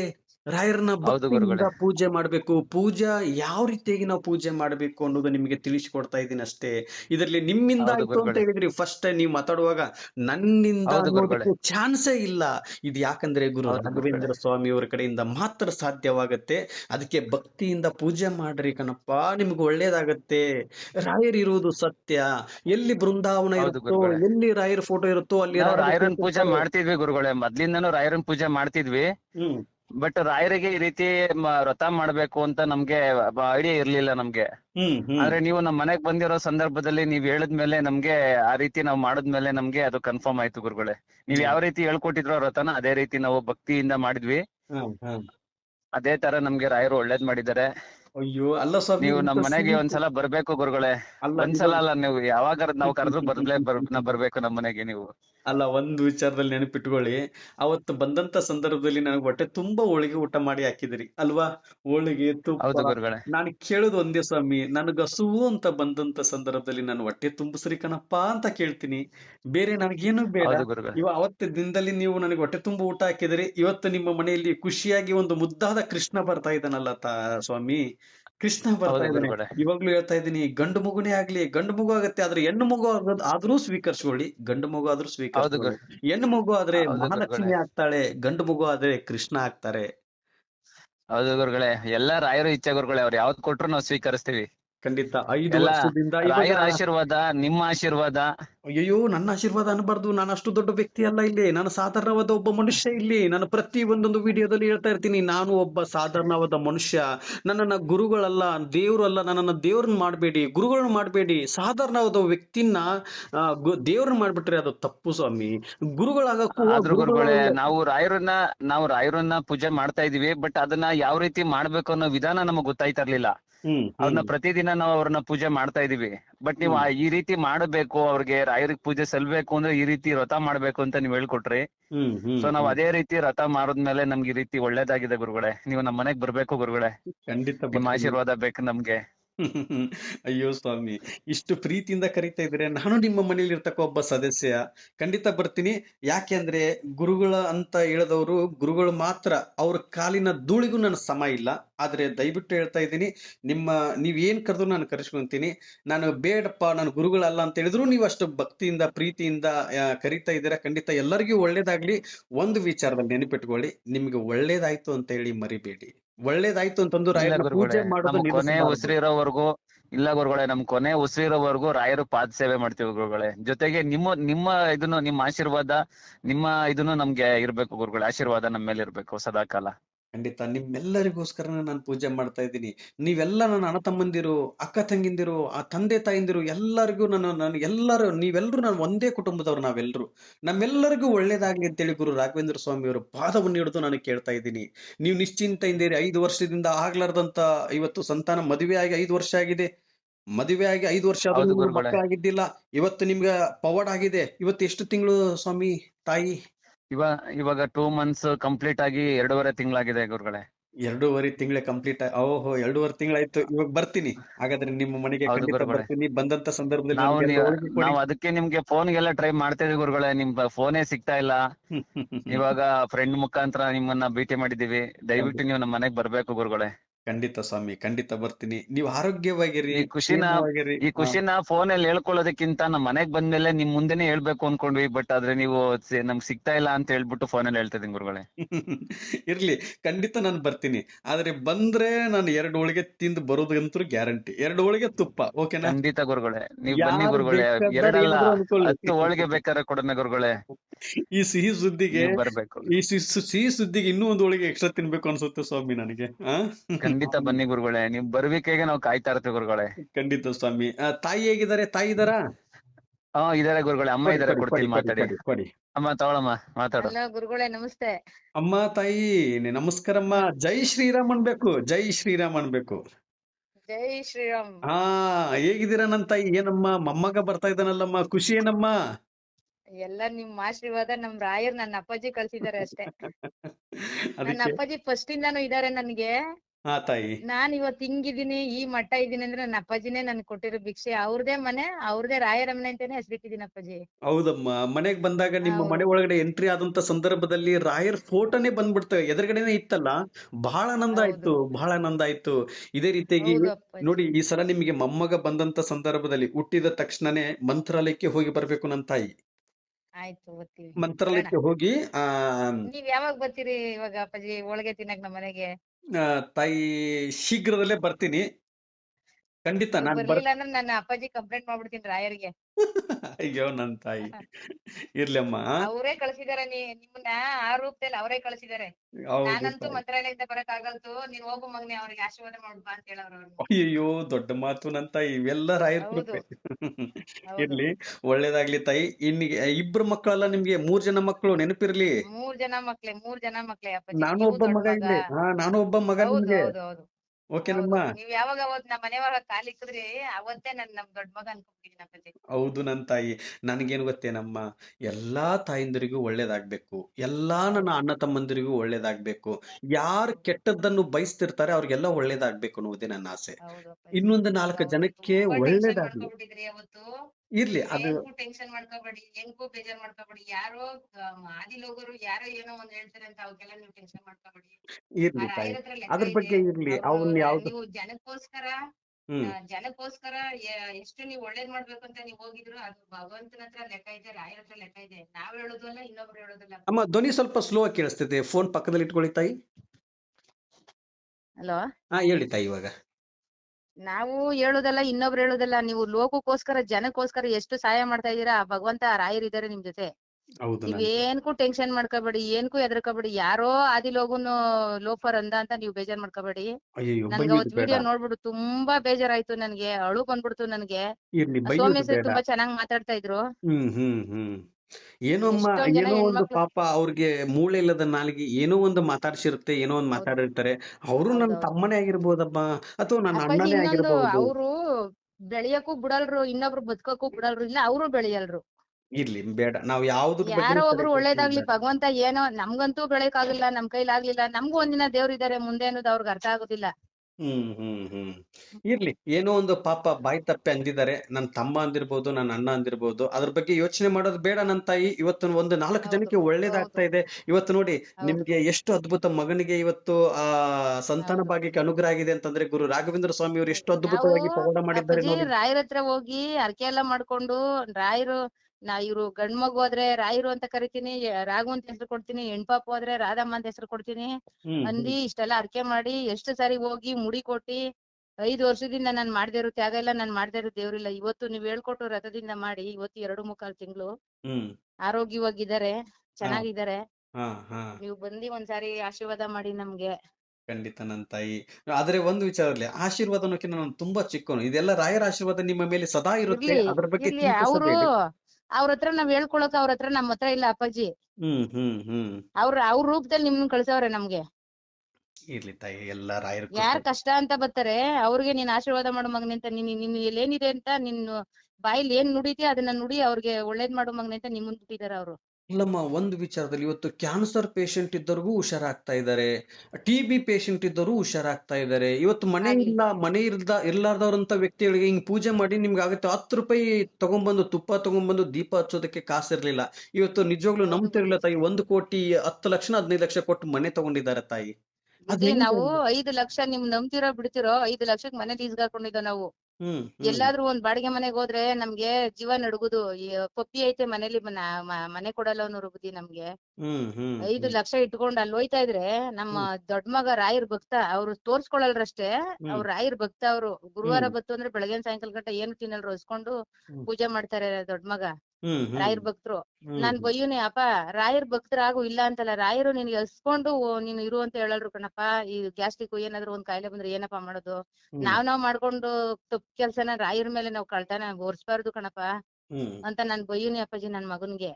ರಾಯರನ್ನ ಭಕ್ತಿಯಿಂದ ಪೂಜೆ ಮಾಡ್ಬೇಕು. ಪೂಜಾ ಯಾವ ರೀತಿಯಾಗಿ ನಾವು ಪೂಜೆ ಮಾಡಬೇಕು ಅನ್ನೋದು ನಿಮಗೆ ತಿಳಿಸಿಕೊಡ್ತಾ ಇದ್ದೀನಿ ಅಷ್ಟೇ. ಇದರಲ್ಲಿ ನಿಮ್ಮಿಂದ ಆಯ್ತು ಅಂತ. ಹೇಳಿದ್ರಿ ಫಸ್ಟ್ ನೀವು ಮಾತಾಡುವಾಗ ನನ್ನಿಂದ ಚಾನ್ಸೇ ಇಲ್ಲ. ಇದು ಯಾಕಂದ್ರೆ ಗುರು ರಾಘವೇಂದ್ರ ಸ್ವಾಮಿ ಅವರ ಕಡೆಯಿಂದ ಮಾತ್ರ ಸಾಧ್ಯವಾಗತ್ತೆ. ಅದಕ್ಕೆ ಭಕ್ತಿಯಿಂದ ಪೂಜೆ ಮಾಡ್ರಿ ಕಣಪ್ಪ ನಿಮ್ಗೆ ಒಳ್ಳೇದಾಗತ್ತೆ. ರಾಯರ್ ಇರುವುದು ಸತ್ಯ. ಎಲ್ಲಿ ಬೃಂದಾವನ ಇರುತ್ತೋ ಎಲ್ಲಿ ರಾಯರ ಫೋಟೋ ಇರುತ್ತೋ ಅಲ್ಲಿ ರಾಯರನ್ ಪೂಜೆ ಮಾಡ್ತಿದ್ವಿ ಗುರುಗಳೇ. ಮೊದ್ಲಿಂದನೂ ರಾಯರನ್ ಪೂಜೆ ಮಾಡ್ತಿದ್ವಿ. ಹ್ಮ್. ಬಟ್ ರಾಯರಿಗೆ ಈ ರೀತಿ ಮ- ವ್ರತ ಮಾಡ್ಬೇಕು ಅಂತ ನಮ್ಗೆ ಐಡಿಯಾ ಇರ್ಲಿಲ್ಲ ನಮ್ಗೆ. ಹ್ಮ್ ಹ್ಮ್. ಆದ್ರೆ ನೀವು ನಮ್ ಮನೆಗ್ ಬಂದಿರೋ ಸಂದರ್ಭದಲ್ಲಿ ನೀವ್ ಹೇಳಿದ್ಮೇಲೆ ನಮ್ಗೆ ಆ ರೀತಿ ನಾವ್ ಮಾಡಿದ್ಮೇಲೆ ನಮ್ಗೆ ಅದು ಕನ್ಫರ್ಮ್ ಆಯ್ತು ಗುರುಗಳೇ. ನೀವ್ ಯಾವ ರೀತಿ ಹೇಳ್ಕೊಟ್ಟಿದ್ರೋ ವ್ರತನ ಅದೇ ರೀತಿ ನಾವು ಭಕ್ತಿಯಿಂದ ಮಾಡಿದ್ವಿ. ಹ್ಮ್ ಹ್ಮ್. ಅದೇ ತರ ನಮ್ಗೆ ರಾಯರು ಒಳ್ಳೇದ್ ಮಾಡಿದ್ದಾರೆ. ಅಯ್ಯೋ ಅಲ್ಲ ಸ್ವಾಮಿ ನೀವು ನಮ್ ಮನೆಗೆ ಒಂದ್ಸಲ ಬರ್ಬೇಕು ಗುರುಗಳೇ. ಅಲ್ಲ ಒಂದ್ಸಲ ಅಲ್ಲ ನೀವು ಯಾವಾಗ ನಾವು ಕರೆದ್ರು ಬರ್ಲೇ ಬರ್ ಬರ್ಬೇಕು ನಮ್ ಮನೆಗೆ ನೀವು. ಅಲ್ಲ ಒಂದು ವಿಚಾರದಲ್ಲಿ ನೆನಪಿಟ್ಕೊಳ್ಳಿ. ಅವತ್ತು ಬಂದಂತ ಸಂದರ್ಭದಲ್ಲಿ ನನಗೆ ಹೊಟ್ಟೆ ತುಂಬಾ ಹೋಳಿಗೆ ಊಟ ಮಾಡಿ ಹಾಕಿದ್ರಿ. ಅಲ್ವಾ? ಹೋಳಿಗೆ ಹೌದು ತುಪ್ಪ ಗುರುಗಳೇ. ನಾನು ಕೇಳೋದು ಒಂದೇ ಸ್ವಾಮಿ ನನಗೆ ಹಸುವು ಅಂತ ಬಂದಂತ ಸಂದರ್ಭದಲ್ಲಿ ನಾನು ಹೊಟ್ಟೆ ತುಂಬಿಸ್ರಿ ಕಣಪ್ಪ ಅಂತ ಕೇಳ್ತೀನಿ. ಬೇರೆ ನನಗೇನು ಬೇಡ. ಹೌದು ಗುರುಗಳೇ. ಇವ ಅವತ್ತ ದಿನದಲ್ಲಿ ನೀವು ನನಗೆ ಹೊಟ್ಟೆ ತುಂಬ ಊಟ ಹಾಕಿದ್ರಿ. ಇವತ್ತು ನಿಮ್ಮ ಮನೆಯಲ್ಲಿ ಖುಷಿಯಾಗಿ ಒಂದು ಮುದ್ದಾದ ಕೃಷ್ಣ ಬರ್ತಾ ಇದ್ದಾನಲ್ಲ ತಾ ಸ್ವಾಮಿ. ಕೃಷ್ಣ ಬರ್ತಾ ಇದ್ದಾನೆ. ಇವಾಗ್ಲೂ ಹೇಳ್ತಾ ಇದ್ದೀನಿ ಗಂಡು ಮಗುನೇ ಆಗ್ಲಿ ಗಂಡು ಮಗು ಆಗತ್ತೆ ಆದ್ರೆ ಹೆಣ್ಣು ಮಗು ಆಗೋದ್ ಆದ್ರೂ ಸ್ವೀಕರಿಸ್ಕೊಳ್ಳಿ ಗಂಡು ಮಗು ಆದ್ರೂ ಸ್ವೀಕರಿಸ್ಕೊಳ್ಳಿ. ಹೆಣ್ಣು ಮಗು ಆದ್ರೆ ಮಹಾಲಕ್ಷ್ಮಿ ಆಗ್ತಾಳೆ ಗಂಡು ಮಗು ಆದ್ರೆ ಕೃಷ್ಣ ಆಗ್ತಾರೆ. ಹೌದು ಗುರುಗಳೇ. ಎಲ್ಲಾ ರಾಯರು ಇಚ್ಛೆ ಗುರುಗಳೇ ಅವ್ರು ಯಾವ್ದು ಕೊಟ್ರು ನಾವು ಸ್ವೀಕರಿಸ್ತೀವಿ. ಖಂಡಿತ. ಐದು ಎಲ್ಲ ವರ್ಷದಿಂದ ಇವಾಗ ಆಶೀರ್ವಾದ ನಿಮ್ಮ ಆಶೀರ್ವಾದ. ಅಯ್ಯಯ್ಯೋ ನನ್ನ ಆಶೀರ್ವಾದ ಅನ್ನಬಾರ್ದು. ನಾನು ಅಷ್ಟು ದೊಡ್ಡ ವ್ಯಕ್ತಿ ಅಲ್ಲ ಇಲ್ಲಿ. ನಾನು ಸಾಧಾರಣವಾದ ಒಬ್ಬ ಮನುಷ್ಯ ಇಲ್ಲಿ. ನಾನು ಪ್ರತಿ ಒಂದೊಂದು ವಿಡಿಯೋದಲ್ಲಿ ಹೇಳ್ತಾ ಇರ್ತೀನಿ ನಾನು ಒಬ್ಬ ಸಾಧಾರಣವಾದ ಮನುಷ್ಯ. ನನ್ನನ್ನ ಗುರುಗಳಲ್ಲ ದೇವ್ರು ಅಲ್ಲ. ನನ್ನನ್ನ ದೇವ್ರನ್ನ ಮಾಡಬೇಡಿ ಗುರುಗಳನ್ನ ಮಾಡಬೇಡಿ. ಸಾಧಾರಣವಾದ ವ್ಯಕ್ತಿನ ಆ, ಗು- ದೇವ್ರನ್ನ ಮಾಡ್ಬಿಟ್ರೆ ಅದು ತಪ್ಪು ಸ್ವಾಮಿ. ಗುರುಗಳಾಗಕ್ಕೂ ಆದ್ರೂ ಗುರುಗಳ- ಗುರುಗಳೇ ನಾವು ರಾಯರನ್ನ ನಾವು ರಾಯರನ್ನ ಪೂಜೆ ಮಾಡ್ತಾ ಇದೀವಿ ಬಟ್ ಅದನ್ನ ಯಾವ ರೀತಿ ಮಾಡ್ಬೇಕು ಅನ್ನೋ ವಿಧಾನ ನಮಗ್ ಗೊತ್ತಾಯ್ತಾ ಇರ್ಲಿಲ್ಲ. ಅವ್ರನ್ನ ಪ್ರತಿದಿನ ನಾವು ಅವ್ರನ್ನ ಪೂಜೆ ಮಾಡ್ತಾ ಇದೀವಿ. ಬಟ್ ನೀವು ಈ ರೀತಿ ಮಾಡಬೇಕು ಅವ್ರಿಗೆ ರಾಯರಿಗೆ ಪೂಜೆ ಸಲ್ಬೇಕು ಅಂದ್ರೆ ಈ ರೀತಿ ವ್ರತ ಮಾಡ್ಬೇಕು ಅಂತ ನೀವ್ ಹೇಳ್ಕೊಟ್ರಿ. ಸೊ ನಾವ್ ಅದೇ ರೀತಿ ವ್ರತ ಮಾಡಿದ್ಮೇಲೆ ನಮ್ಗೆ ಈ ರೀತಿ ಒಳ್ಳೇದಾಗಿದೆ ಗುರುಗಳೇ. ನೀವು ನಮ್ ಮನೆಗ್ ಬರ್ಬೇಕು ಗುರುಗಳೇ. ಖಂಡಿತ ನಿಮ್ಮ ಆಶೀರ್ವಾದ ಬೇಕು ನಮ್ಗೆ. ಅಯ್ಯೋ ಸ್ವಾಮಿ, ಇಷ್ಟು ಪ್ರೀತಿಯಿಂದ ಕರಿತಾ ಇದ್ರೆ ನಾನು ನಿಮ್ಮ ಮನೇಲಿ ಇರ್ತಕ್ಕ ಒಬ್ಬ ಸದಸ್ಯ, ಖಂಡಿತ ಬರ್ತೀನಿ. ಯಾಕೆಂದ್ರೆ ಗುರುಗಳ ಅಂತ ಹೇಳಿದವರು, ಗುರುಗಳು ಮಾತ್ರ ಅವ್ರ ಕಾಲಿನ ಧೂಳಿಗೂ ನನ್ನ ಸಮ ಇಲ್ಲ. ಆದ್ರೆ ದಯವಿಟ್ಟು ಹೇಳ್ತಾ ಇದ್ದೀನಿ, ನಿಮ್ಮ, ನೀವ್ ಏನ್ ಕರೆದ್ರು ನಾನು ಕರೆಸ್ಕೊಂತೀನಿ. ನಾನು ಬೇಡಪ್ಪ, ನಾನು ಗುರುಗಳಲ್ಲ ಅಂತ ಹೇಳಿದ್ರು ನೀವು ಅಷ್ಟು ಭಕ್ತಿಯಿಂದ, ಪ್ರೀತಿಯಿಂದ ಕರೀತಾ ಇದ್ದೀರಾ. ಖಂಡಿತ ಎಲ್ಲರಿಗೂ ಒಳ್ಳೇದಾಗ್ಲಿ. ಒಂದು ವಿಚಾರದಲ್ಲಿ ನೆನಪಿಟ್ಕೊಳ್ಳಿ, ನಿಮ್ಗೆ ಒಳ್ಳೇದಾಯ್ತು ಅಂತ ಹೇಳಿ ಮರಿಬೇಡಿ. ಒಳ್ಳೇದಾಯ್ತು ಅಂತಂದು ರಾಯರ ಪೂಜೆ ಮಾಡೋದು ಕೊನೆ. ಉಸಿರಿರೋವರೆಗೂ ಇಲ್ಲ ಗುರುಗಳೇ ನಮ್ ಕೊನೆ ಉಸಿರಿರೋವರೆಗೂ ರಾಯರು ಪಾದ ಸೇವೆ ಮಾಡ್ತೀವಿ ಗುರುಗಳೇ ಜೊತೆಗೆ ನಿಮ್ಮ ನಿಮ್ಮ ಇದನ್ನು ನಿಮ್ಮ ಆಶೀರ್ವಾದ ನಿಮ್ಮ ಇದನ್ನು ನಮ್ಗೆ ಇರ್ಬೇಕು ಗುರುಗಳೇ ಆಶೀರ್ವಾದ ನಮ್ಮ ಮೇಲೆ ಇರ್ಬೇಕು ಸದಾಕಾಲ ಖಂಡಿತ. ನಿಮ್ಮೆಲ್ಲರಿಗೋಸ್ಕರ ನಾನು ಪೂಜೆ ಮಾಡ್ತಾ ಇದ್ದೀನಿ. ನೀವೆಲ್ಲ ನನ್ನ ಅಣ್ಣ ತಮ್ಮಂದಿರು ಅಕ್ಕ ತಂಗಿಂದಿರು ಆ ತಂದೆ ತಾಯಿಂದಿರು ಎಲ್ಲರಿಗೂ ನಾನು ನಾನು ಎಲ್ಲರೂ ನೀವೆಲ್ಲರೂ ನಾನು ಒಂದೇ ಕುಟುಂಬದವರು ನಾವೆಲ್ಲರೂ ನಮ್ಮೆಲ್ಲರಿಗೂ ಒಳ್ಳೇದಾಗ್ಲಿ ಅಂತೇಳಿ ಗುರು ರಾಘವೇಂದ್ರ ಸ್ವಾಮಿ ಅವರು ಪಾದವನ್ನು ಹಿಡಿದು ನಾನು ಕೇಳ್ತಾ ಇದ್ದೀನಿ. ನೀವು ನಿಶ್ಚಿಂತೆಯಿಂದಿರಿ ಐದು ವರ್ಷದಿಂದ ಆಗ್ಲಾರ್ದಂತ ಇವತ್ತು ಸಂತಾನ ಮದುವೆ ಆಗಿ ಐದು ವರ್ಷ ಆಗಿದೆ. ಮದುವೆ ಆಗಿ ಐದು ವರ್ಷ ಆದ್ರೂ ಹೌದು ನಿಮ್ಗೆ ಗುರುಗಳೇ. ಮಕ್ಕಳು ಆಗಿದ್ದಿಲ್ಲ. ಇವತ್ತು ನಿಮ್ಗೆ ಪವಾಡ್ ಆಗಿದೆ. ಇವತ್ತು ಎಷ್ಟು ತಿಂಗಳು ಸ್ವಾಮಿ ತಾಯಿ? ಇವಾಗ ಇವಾಗ ಟೂ ಮಂತ್ಸ್ ಕಂಪ್ಲೀಟ್ ಆಗಿ ಎರಡೂವರೆ ತಿಂಗಳಾಗಿದೆ ಗುರುಗಳೇ. ಎರಡೂವರೆ ತಿಂಗಳ ಕಂಪ್ಲೀಟ್ ಓಹೋ ಎರಡೂವರೆ ತಿಂಗಳಾಯ್ತು. ಇವಾಗ ಬರ್ತೀನಿ. ಹಾಗಾದ್ರೆ ನಿಮ್ಮ ಮನೆಗೆ ಹೌದು ಖಂಡಿತ ಗುರುಗಳೇ. ಬರ್ತೀನಿ. ಬಂದಂತ ಸಂದರ್ಭದಲ್ಲಿ ನಾವು ನನ್ಗೆ ನೀವು ಕೊಡಿ. ಅದಕ್ಕೆ ನಿಮ್ಗೆ ಫೋನ್ಗೆಲ್ಲ ಟ್ರೈ ಮಾಡ್ತಾ ಇದೀವಿ ಗುರುಗಳೇ. ನಿಮ್ ಫೋನೇ ಸಿಗ್ತಾ ಇಲ್ಲ. (laughs) ಇವಾಗ ಫ್ರೆಂಡ್ ಮುಖಾಂತರ ನಿಮ್ಮನ್ನ ಭೇಟಿ ಮಾಡಿದೀವಿ ದಯವಿಟ್ಟು ನೀವು ನಮ್ಮ ಮನೆಗ್ ಬರ್ಬೇಕು ಗುರುಗಳೇ. ಖಂಡಿತ ಸ್ವಾಮಿ ಖಂಡಿತ ಬರ್ತೀನಿ. ನೀವು ಆರೋಗ್ಯವಾಗಿರಿ ಈ ಖುಷಿನ ಕ್ಷೇಮವಾಗಿರಿ. ಈ ಖುಷಿನ ಫೋನ್ ಅಲ್ಲಿ ಹೇಳ್ಕೊಳ್ಳೋದಕ್ಕಿಂತ ನಮ್ ಮನೆಗ್ ಬಂದ್ಮೇಲೆ ನಿಮ್ ಮುಂದೆನೆ ಹೇಳ್ಬೇಕು ಅನ್ಕೊಂಡ್ವಿ ಬಟ್ ಆದ್ರೆ ನೀವು ಸಿ- ನಮ್ಗ್ ಸಿಗ್ತಾ ಇಲ್ಲ ಅಂತ ಹೇಳ್ಬಿಟ್ಟು ಫೋನ್ ಅಲ್ಲಿ ಹೇಳ್ತಿದ್ದೀನಿ ಗುರುಗಳೇ. (laughs) ಇರ್ಲಿ ಖಂಡಿತ ನಾನು ಬರ್ತೀನಿ. ಆದ್ರೆ ಬಂದ್ರೆ ನಾನು ಎರಡು ಹೋಳಿಗೆ ತಿಂದು ಬರೋದಂತೂ ಗ್ಯಾರಂಟಿ. ಎರಡು ಹೋಳಿಗೆ ತುಪ್ಪ ಓಕೆನಾ? ಖಂಡಿತ ಗುರುಗಳೇ. ನೀವು ಬನ್ನಿ ಯಾರು ಗುರುಗಳೇ ಎರಡು ಎರಡಲ್ಲ ಏನಾದ್ರು ಅನ್ಕೊಳ್ಳಿ. ಹತ್ತು ಹೋಳಿಗೆ ಬೇಕಾದ್ರೆ ಕೊಡೋಣ ಗುರುಗಳೇ. ಈ ಸಿಹಿ ಸುದ್ದಿಗೆ ನೀವ್ ಬರ್ಬೇಕು. ಈ ಸಿ- ಸು- ಸಿಹಿ ಸುದ್ದಿಗೆ ಇನ್ನೂ ಒಂದು ಹೋಳಿಗೆ ಎಕ್ಸ್ಟ್ರಾ ತಿನ್ಬೇಕು ಅನ್ಸುತ್ತೆ ಸ್ವಾಮಿ ನನಗೆ ಆ? ಖಂಡಿತ ಬನ್ನಿ ಗುರುಗಳೇ ನೀವ್ ಬರ್ಬೇಕೇಗ ನಾವು ಕಾಯ್ತಾ ಇರ್ತೀವಿ ಗುರುಗಳೇ. ಖಂಡಿತ ಸ್ವಾಮಿ. ಆ, ತಾಯಿ ಹೇಗಿದ್ದಾರೆ? ತಾಯಿ ಇದಾರಾ ಹಾ ಇದಾರೆ ಗುರುಗಳೇ ಅಮ್ಮ ಇದಾರೆ ಕೊಡ್ತೀನಿ ಮಾತಾಡಿ. ಕೊಡಿ, ಕೊಡಿ. ಅಮ್ಮ ತಗೊಳಮ್ಮ ಮಾತಾಡು. ಹಲೋ ಗುರುಗಳೇ ನಮಸ್ತೆ. ಅಮ್ಮ ತಾಯಿ ನಿ- ನಮಸ್ಕಾರಮ್ಮ. ಜೈ ಶ್ರೀರಾಮ್ ಅನ್ಬೇಕು ಜೈ ಶ್ರೀರಾಮ್ ಅನ್ಬೇಕು. ಜೈ ಶ್ರೀರಾಮ್. ಹಾ ಹೇಗಿದ್ದೀರಾ ನನ್ ತಾಯಿ? ಏನಮ್ಮ ಮೊಮ್ಮಗ ಬರ್ತಾ ಇದ್ದಾನಲ್ಲಮ್ಮ ಖುಷಿ ಏನಮ್ಮ? ಎಲ್ಲ ನಿಮ್ ಆಶೀರ್ವಾದ ನಮ್ ರಾಯರ್ ನನ್ನ ಅಪ್ಪಾಜಿ ಕಳ್ಸಿದಾರೆ ಅಷ್ಟೇ. (laughs) ನನ್ನ ಅದಕ್ಕೆ ಅಪ್ಪಾಜಿ ಫಸ್ಟ್ ಇಂದಾನು ಇದಾರೆ ನನ್ಗೆ. ಹಾ ತಾಯಿ. ನಾನ್ ಇವತ್ ಹಿಂಗಿದೀನಿ ಈ ಮಟ್ಟ ಇದೀನಿ ಅಂದ್ರೆ ನನ್ನ ಅಪ್ಪಾಜಿನೇ ನನ್ ಕೊಟ್ಟಿರೋ ಭಿಕ್ಷೆ. ಅವ್ರದೇ ಮನೆ ಅವ್ರದೇ ರಾಯರ ಮನೆ ಅಂತಾನೆ ಹೆಸರಿಟ್ಟಿದೀನಿ ಅಪ್ಪಾಜಿ. ಹೌದಮ್ಮ. ಮನೆಗ್ ಬಂದಾಗ ನಿಮ್ಮ ಹೌದು. ಮನೆ ಒಳಗಡೆ ಎಂಟ್ರಿ ಆದಂತ ಸಂದರ್ಭದಲ್ಲಿ ರಾಯರ್ ಫೋಟೋನೇ ಬಂದ್ಬಿಡ್ತವೆ. ಎದುರುಗಡೆನೆ ಇತ್ತಲ್ಲ? ಬಹಳ ಆನಂದ ಆಯ್ತು ಬಹಳ ಆನಂದ ಆಯ್ತು. ಇದೇ ರೀತಿಯಾಗಿ ಹೌದು ಅಪ್ಪಾಜಿ. ನೋಡಿ ಈ ಸಲ ನಿಮಗೆ ಮೊಮ್ಮಗ ಬಂದಂತ ಸಂದರ್ಭದಲ್ಲಿ ಹುಟ್ಟಿದ ತಕ್ಷಣನೇ ಮಂತ್ರಾಲಯಕ್ಕೆ ಹೋಗಿ ಬರ್ಬೇಕು ನನ್ನ ತಾಯಿ. ಆಯ್ತು ಓದ್ತೀವಿ. ಮಂತ್ರಾಲಯಕ್ಕೆ ಹೋಗಿ ಆ ನೀವ್ ಯಾವಾಗ ಬರ್ತೀರಿ ಇವಾಗ ಅಪ್ಪಾಜಿ? ಹೋಳಿಗೆ ತಿನ್ನಕ್ ನಮ್ಮ ಮನೆಗೆ? ಆ, ತಾಯಿ ಶೀಘ್ರದಲ್ಲೇ ಬರ್ತೀನಿ. ಖಂಡಿತ ನಾನು ಬರ್ ಬರ್ಲಿಲ್ಲ ಅಂದ್ರೆ ನನ್ನ ಅಪ್ಪಾಜಿ ಕಂಪ್ಲೇಂಟ್ ಮಾಡ್ಬಿಡ್ತೀನಿ ರಾಯರಿಗೆ. ಅಯ್ಯೋ ನನ್ ತಾಯಿ. ಇರ್ಲಿ ಅಮ್ಮ ಅವರೇ ಕಳ್ಸಿದಾರೆ ನೀ ನಿಮ್ಮನ್ನ ಆ ರೂಪದಲ್ಲಿ ಅವರೇ ಕಳ್ಸಿದಾರೆ. ನಾನಂತೂ. ಮಂತ್ರಾಲಯದಿಂದ ಬರಕ್ ಆಗಲ್ತು. ನೀನ್ ಹೋಗು ಮಗ್ನೆ ಅವ್ರಿಗೆ ಆಶೀರ್ವಾದ ಮಾಡ್ಬಾ ಅಂತ ಹೇಳವ್ರು ಅಯ್ಯೋ ದೊಡ್ಡ ಮಾತು ನನ್ ತಾಯಿ. ಇವೆಲ್ಲ ರಾಯರ್ ಕೃಪೆ. ಇರ್ಲಿ ಒಳ್ಳೇದಾಗ್ಲಿ ತಾಯಿ. ಇನ್ನಿಗೆ ಇಬ್ರು ಮಕ್ಕಳಲ್ಲ ನಿಮ್ಗೆ? ಮೂರ್ ಜನ ಮಕ್ಕಳು ನೆನಪಿರ್ಲಿ? ಮೂರ್ ಜನ ಮಕ್ಳೆ ಮೂರ್ ಜನ ಮಕ್ಳೆ ಅಪ್ಪಾಜಿ. ನಾನು ಒಬ್ಬ ಮಗ ಇಲ್ಲಿ ಹಾ ನಾನು ಒಬ್ಬ ಮಗ ನಿಮ್ಗೆ ಓಕೆನಮ್ಮ. ನೀವ್ ಯಾವಾಗ ಅವತ್ ನಮ್ಮ ಇಕ್ಕಿದ್ರಿ ಅವತ್ತೇ ನನ್ ನಮ್ ದೊಡ್ಡ ಮಗ ಹೌದು ನನ್ ತಾಯಿ. ನನ್ಗೇನ್ ಗೊತ್ತೇನಮ್ಮ ಎಲ್ಲಾ ತಾಯಂದಿರಿಗೂ ಒಳ್ಳೇದಾಗ್ಬೇಕು. ಎಲ್ಲಾ ನನ್ನ ಅಣ್ಣ ತಮ್ಮಂದಿರಿಗೂ ಒಳ್ಳೇದಾಗ್ಬೇಕು. ಯಾರು ಕೆಟ್ಟದ್ದನ್ನು ಬಯಸ್ತಿರ್ತಾರೆ ಅವ್ರಿಗೆಲ್ಲ ಒಳ್ಳೇದಾಗ್ಬೇಕು ಅನ್ನೋದೇ ನನ್ನ ಆಸೆ. ಹೌದು ಅಪ್ಪಾಜಿ. ಇನ್ನೊಂದು ನಾಲ್ಕು ಹೌದು. ಜನಕ್ಕೆ ತುಂಬಾ tension ಒಳ್ಳೇದಾಗ್ಲಿ. ಮಾಡ್ಕೊಂಡ್ಬಿಟ್ಟಿದ್ರಿ ಅವತ್ತು ಇರ್ಲಿ ಅದು ಟೆನ್ಷನ್ ಮಾಡ್ಕೋಬೇಡಿ ಹೆಂಗೂ ಬೇಜಾರ್ ಮಾಡ್ಕೋಬೇಡಿ. ಯಾರೋ ಆದಿಲೋಗರು ಯಾರೋ ಏನೋ ಒಂದ್ ಹೇಳ್ತಾರೆ ಅಂತ ಅವಕ್ಕೆಲ್ಲ ನೀವು ಟೆನ್ಷನ್ ಮಾಡ್ಕೋಬೇಡಿ. ಇರ್ಲಿ ತಾಯಿ. ಅದ್ರ ಬಗ್ಗೆ ಇರ್ಲಿ. ಅವನ್ ಯಾವ್ದು ನೀವು ಜನಕ್ಕೋಸ್ಕರ ಹ್ಮ್. ಜನಕ್ಕೋಸ್ಕರ ಎಷ್ಟು ನೀವು ಒಳ್ಳೇದ್ ಮಾಡ್ಬೇಕು ಅಂತ ನೀವು ಹೋಗಿದ್ರು ಅದು ಭಗವಂತನ ಹತ್ರ ಲೆಕ್ಕ ಇದೆ ರಾಯರ ಹತ್ರ ಲೆಕ್ಕ ಇದೆ. ನಾವ್ ಹೇಳೋದಲ್ಲ ಇನ್ನೊಬ್ರು ಹೇಳೋದಲ್ಲ. ಅಮ್ಮ ಧ್ವನಿ ಸ್ವಲ್ಪ ಸ್ಲೋ ಆಗಿ ಕೇಳಿಸ್ತಿದೆ. ಫೋನ್ ಪಕ್ಕದಲ್ಲಿ ಇಟ್ಕೊಳ್ಳಿ ತಾಯಿ. ಹಲೋ ಹಾ ಹೇಳಿ ತಾಯಿ ಇವಾಗ. ನಾವು ಹೇಳೋದಲ್ಲ ಇನ್ನೊಬ್ರು ಹೇಳುದಲ್ಲ ನೀವು ಲೋಕಕ್ಕೋಸ್ಕರ ಜನಕ್ಕೋಸ್ಕರ ಎಷ್ಟು ಸಹಾಯ ಮಾಡ್ತಾ ಇದೀರಾ ಆ ಭಗವಂತ ರಾಯರಿದ್ದಾರೆ ನಿಮ್ ಜೊತೆ. ಹೌದು ನೀವ್ ನನ್- ಏನ್ಕೂ ಟೆನ್ಷನ್ ಮಾಡ್ಕೋಬೇಡಿ ಏನ್ಕೂ ಹೆದರ್ಕೋಬೇಡಿ ಯಾರೋ ಆದಿ ಲೋಗುನು ಲೋಫರ್ ಅಂದ ಅಂತ ನೀವು ಬೇಜಾರ್ ಮಾಡ್ಕೋಬೇಡಿ. ನನ್ಗೆ ಅವತ್ ವಿಡಿಯೋ ನೋಡ್ಬಿಟ್ಟು ತುಂಬಾ ಬೇಜಾರಾಯ್ತು ನನ್ಗೆ ಅಳು ಬಂದ್ಬಿಡ್ತು ನನ್ಗೆ. ಸೌಮ್ಯ ಸರ್ ತುಂಬಾ ಚೆನ್ನಾಗ್ ಮಾತಾಡ್ತಾ ಇದ್ರು. ಏನೋ ಏನೋ ಒಂದು ಪಾಪ ಅವ್ರಿಗೆ ಮೂಳೆ ಇಲ್ಲದ ನಾಲಿಗೆ ಏನೋ ಒಂದು ಮಾತಾಡ್ಸಿರುತ್ತೆ ಏನೋ ಒಂದು. ಮಾತಾಡಿರ್ತಾರೆ. ಅವರು ನನ್ನ. ತಮ್ಮನೇ ಆಗಿರ್ಬೋದಪ್ಪ ಅಥವಾ ನನ್ನ ಅಣ್ಣನೇ ಆಗಿರ್ಬೋದು. ಅವ್ರು ಬೆಳೆಯಕ್ಕೂ ಬಿಡಲ್ರು ಇನ್ನೊಬ್ರು ಬದುಕಕ್ಕೂ ಬಿಡಲ್ರು ಇಲ್ಲ ಅವರು ಬೆಳೆಯಲ್ರು. ಇರ್ಲಿ ಬೇಡ. ನಾವು ಯಾವ್ದು ಯಾರೋ ಒಬ್ರು ಒಳ್ಳೇದಾಗ್ಲಿ. ಭಗವಂತ ಏನೋ ನಮ್ಗಂತೂ ಬೆಳೆಯಕ್ ಆಗಿಲ್ಲ ನಮ್ ಕೈಲಾಗ್ಲಿಲ್ಲ ನಮ್ಗೂ ಒಂದಿನ ದೇವ್ರಿದ್ದಾರೆ ಮುಂದೆ ಅನ್ನೋದು ಅವ್ರಿಗೆ ಅರ್ಥ ಆಗೋದಿಲ್ಲ. ಹ್ಮ್ ಹ್ಮ್ ಹ್ಮ್. ಇರ್ಲಿ ಏನೋ ಒಂದು ಪಾಪ ಬಾಯಿ ತಪ್ಪೆ ಅಂದಿದ್ದಾರೆ. ನನ್ನ ತಮ್ಮ ಅಂದಿರ್ಬೋದು ನನ್ನ ಅಣ್ಣ ಅಂದಿರ್ಬೋದು ಅದ್ರ ಬಗ್ಗೆ ಯೋಚನೆ ಮಾಡೋದು ಬೇಡ ನನ್ನ ತಾಯಿ. ಇವತ್ತು ಒಂದು ನಾಲ್ಕು ಜನಕ್ಕೆ ಒಳ್ಳೇದಾಗ್ತಾ ಇದೆ. ಇವತ್ತು ನೋಡಿ. ನಿಮ್ಗೆ ಎಷ್ಟು ಅದ್ಭುತ ಮಗನಿಗೆ ಇವತ್ತು ಆ ಸಂತಾನ. ಭಾಗ್ಯಕ್ಕೆ ಅನುಗ್ರಹ ಆಗಿದೆ ಅಂತಂದ್ರೆ ಗುರು ರಾಘವೇಂದ್ರ ಸ್ವಾಮಿ ಅವ್ರು ಎಷ್ಟು ಅದ್ಭುತವಾಗಿ ಪವಾಡ ಮಾಡಿದ್ದಾರೆ ನೋಡಿ. ರಾಯರ ಹತ್ರ ಹೋಗಿ ಅರ್ಕೆ ಎಲ್ಲ ಮಾಡ್ಕೊಂಡು ರಾಯರು ನಾ ಇವ್ರು ಗಂಡ್ ಮಗು ಹೋದ್ರೆ ರಾಯರು ಅಂತ ಕರಿತೀನಿ ರಾಘು ಅಂತ ಹೆಸರು ಕೊಡ್ತೀನಿ ಹೆಣ್ಪಾಪು ಹೋದ್ರೆ ರಾಧಮ್ಮ ಅಂತ ಹೆಸರು ಕೊಡ್ತೀನಿ. ಅಂದಿ ಇಷ್ಟೆಲ್ಲ ಅರ್ಕೆ ಮಾಡಿ ಎಷ್ಟು ಸಾರಿ ಹೋಗಿ ಮುಡಿ ಕೊಟ್ಟಿ ಐದು ವರ್ಷದಿಂದ ನಾನ್ ಮಾಡ್ದೇ ಇರೋ ತ್ಯಾಗ ಇಲ್ಲ ನಾನ್ ಮಾಡ್ದೇ ಇರೋ ದೇವ್ರಿಲ್ಲ ಇವತ್ತು ನೀವ್ ಹೇಳ್ಕೊಟ್ಟು ರಥದಿಂದ ಮಾಡಿ ಇವತ್ತು ಎರಡು ಮುಕ್ಕಾಲ್ ತಿಂಗಳು ಹ್ಮ್. ಆರೋಗ್ಯವಾಗಿದ್ದಾರೆ ಚೆನ್ನಾಗಿದ್ದಾರೆ. ಹಾ ಹಾ. ನೀವು ಬಂದಿ ಒಂದ್ಸಾರಿ ಆಶೀರ್ವಾದ ಮಾಡಿ ನಮ್ಗೆ. ಖಂಡಿತ ನನ್ನ ತಾಯಿ. ಆದ್ರೆ ಒಂದು ವಿಚಾರದಲ್ಲಿ ಆಶೀರ್ವಾದ ಅನ್ನೋಕೆ ನಾನು ತುಂಬಾ ಚಿಕ್ಕವನು. ಇದೆಲ್ಲ ರಾಯರ ಆಶೀರ್ವಾದ ನಿಮ್ಮ ಮೇಲೆ ಸದಾ ಇರುತ್ತೆ. ಇರ್ಲಿ ಅದ್ರ ಬಗ್ಗೆ ಇರ್ಲಿ. ಅವ್ರು ಚಿಂತಿಸಬೇಡಿ ಅವ್ರ ಹತ್ರ ನಾವ್ ಹೇಳ್ಕೊಳಕ್ ಅವ್ರ ಹತ್ರ ನಮ್ ಹತ್ರ ಇಲ್ಲ ಅಪ್ಪಾಜಿ. ಹ್ಮ್ ಹ್ಮ್ ಹ್ಮ್. ಅವ್ರ ಅವ್ರ ರೂಪದಲ್ಲಿ ನಿಮ್ನ ಕಳ್ಸವ್ರೆ ನಮ್ಗೆ. ಇರ್ಲಿ ತಾಯಿ ಎಲ್ಲ ರಾಯರ ಯಾರ್ ಕಷ್ಟ ಅಂತ ಬರ್ತಾರೆ ಅವ್ರಿಗೆ ನೀನ್ ಆಶೀರ್ವಾದ ಮಾಡೋ ಮಗನೆ ಅಂತ ನೀನ್ ನಿನ್ ಏನಿದೆ ಅಂತ ನಿನ್ ಬಾಯಿಲಿ ಏನ್ ನುಡಿತಿ ಅದನ್ನ ನುಡಿ ಅವ್ರಿಗೆ ಒಳ್ಳೇದ್ ಮಾಡೋ ಮಗನೆ ಅಂತ ನಿಮ್ಮನ್ ಬಿಟ್ಟಿದಾರೆ ಅವ್ರು. ಇಲ್ಲಮ್ಮ ಒಂದು ವಿಚಾರದಲ್ಲಿ ಇವತ್ತು ಕ್ಯಾನ್ಸರ್ ಪೇಷಂಟ್ ಇದ್ದವ್ರಿಗೂ ಹುಷಾರಾಗ್ತಾ ಇದ್ದಾರೆ. ಟಿ ಬಿ ಪೇಷಂಟ್ ಇದ್ದವರು ಹುಷಾರಾಗ್ತಾ ಇದ್ದಾರೆ. ಇವತ್ತು ಮನೆ. ಇಲ್ಲ ಮನೆ ಇರ್ದ ಇರ್ಲಾರ್ದವ್ರಂತ ವ್ಯಕ್ತಿಗಳಿಗೆ ಹಿಂಗ್ ಪೂಜೆ ಮಾಡಿ ನಿಮ್ಗೆ ಆಗುತ್ತೆ ಹತ್ತು ರೂಪಾಯಿ ತಗೊಂಡ್ಬಂದು ತುಪ್ಪ ತಗೊಂಡ್ಬಂದು ದೀಪ ಹಚ್ಚೋದಕ್ಕೆ ಕಾಸಿರ್ಲಿಲ್ಲ. ಇವತ್ತು ನಿಜವಾಗ್ಲೂ ನಂಬ್ತಿರ್ಲಿಲ್ಲ ತಾಯಿ ಒಂದು ಕೋಟಿ ಹತ್ತು ಲಕ್ಷ ಹದಿನೈದು ಲಕ್ಷ ಕೊಟ್ಟು ಮನೆ ತಗೊಂಡಿದ್ದಾರೆ ತಾಯಿ. ಅದೇ ನಾವು ಐದು ಲಕ್ಷ ನಿಮ್ ನಂಬ್ತಿರೋ ಬಿಡ್ತಿರೋ ಐದು ಲಕ್ಷಕ್ಕೆ ಮನೆ ಲೀಸ್ಗೆ ಹಾಕೊಂಡಿದ್ದೋ ನಾವು. ಎಲ್ಲಾದ್ರೂ ಒಂದ್ ಬಾಡಿಗೆ ಮನೆಗ್ ಹೋದ್ರೆ ನಮ್ಗೆ ಜೀವ ನಡುಗುದು. ಈ ಪಪ್ಪಿ ಐತೆ ಮನೇಲಿ ಮನ- ಕೊಡಲ್ಲ ಅನ್ನೋ ಬುದ್ಧಿ ನಮ್ಗೆ. ಐದು ಲಕ್ಷ ಇಟ್ಕೊಂಡ್ ಅಲ್ಲಿ ಹೋಯ್ತಾ ಇದ್ರೆ ನಮ್ಮ ದೊಡ್ಡ ಮಗ ರಾಯರ್ ಭಕ್ತ ಅವ್ರು ತೋರ್ಸ್ಕೊಳಲ್ರಷ್ಟೇ ಅವ್ರ ರಾಯರ್ ಭಕ್ತ ಅವ್ರು. ಗುರುವಾರ. ಬತ್ತು ಅಂದ್ರೆ ಬೆಳಗ್ಗೆ ಸಾಯಂಕಾಲ ಗಂಟ ಏನು ತಿನ್ನಲ್ರು ರೋಸ್ಕೊಂಡು ಪೂಜೆ ಮಾಡ್ತಾರೆ ದೊಡ್ಡ ಮಗ. ರಾಯರ್ ಭಕ್ತರು. ನಾನ್ ಬಯ್ಯುನಿ ಅಪ್ಪ ರಾಯರ್ ಭಕ್ತರಾಗು ಇಲ್ಲ ಅಂತಲ್ಲ ರಾಯರು ನಿನ್ಗೆ ಹಸ್ಕೊಂಡು ನೀನು ಇರು ಅಂತ ಹೇಳಲ್ರು ಕಣಪ್ಪ ಈ ಗ್ಯಾಸ್ಟ್ರಿಕ್ ಏನಾದ್ರು ಒಂದ್ ಕಾಯಿಲೆ ಬಂದ್ರೆ ಏನಪ್ಪಾ ಮಾಡೋದು? ನಾವ್ ನಾವ್ ಮಾಡ್ಕೊಂಡು ತಪ್ಪು ಕೆಲ್ಸನ ರಾಯರ್ ಮೇಲೆ ನಾವ್ ಕಳ್ತನ ಹೊರ್ಸ್ಬಾರ್ದು ಕಣಪ್ಪ. ಅಂತ ನಾನ್ ಬೈಯುನಿ ಅಪ್ಪಾಜಿ ನನ್ ಮಗನ್ಗೆ.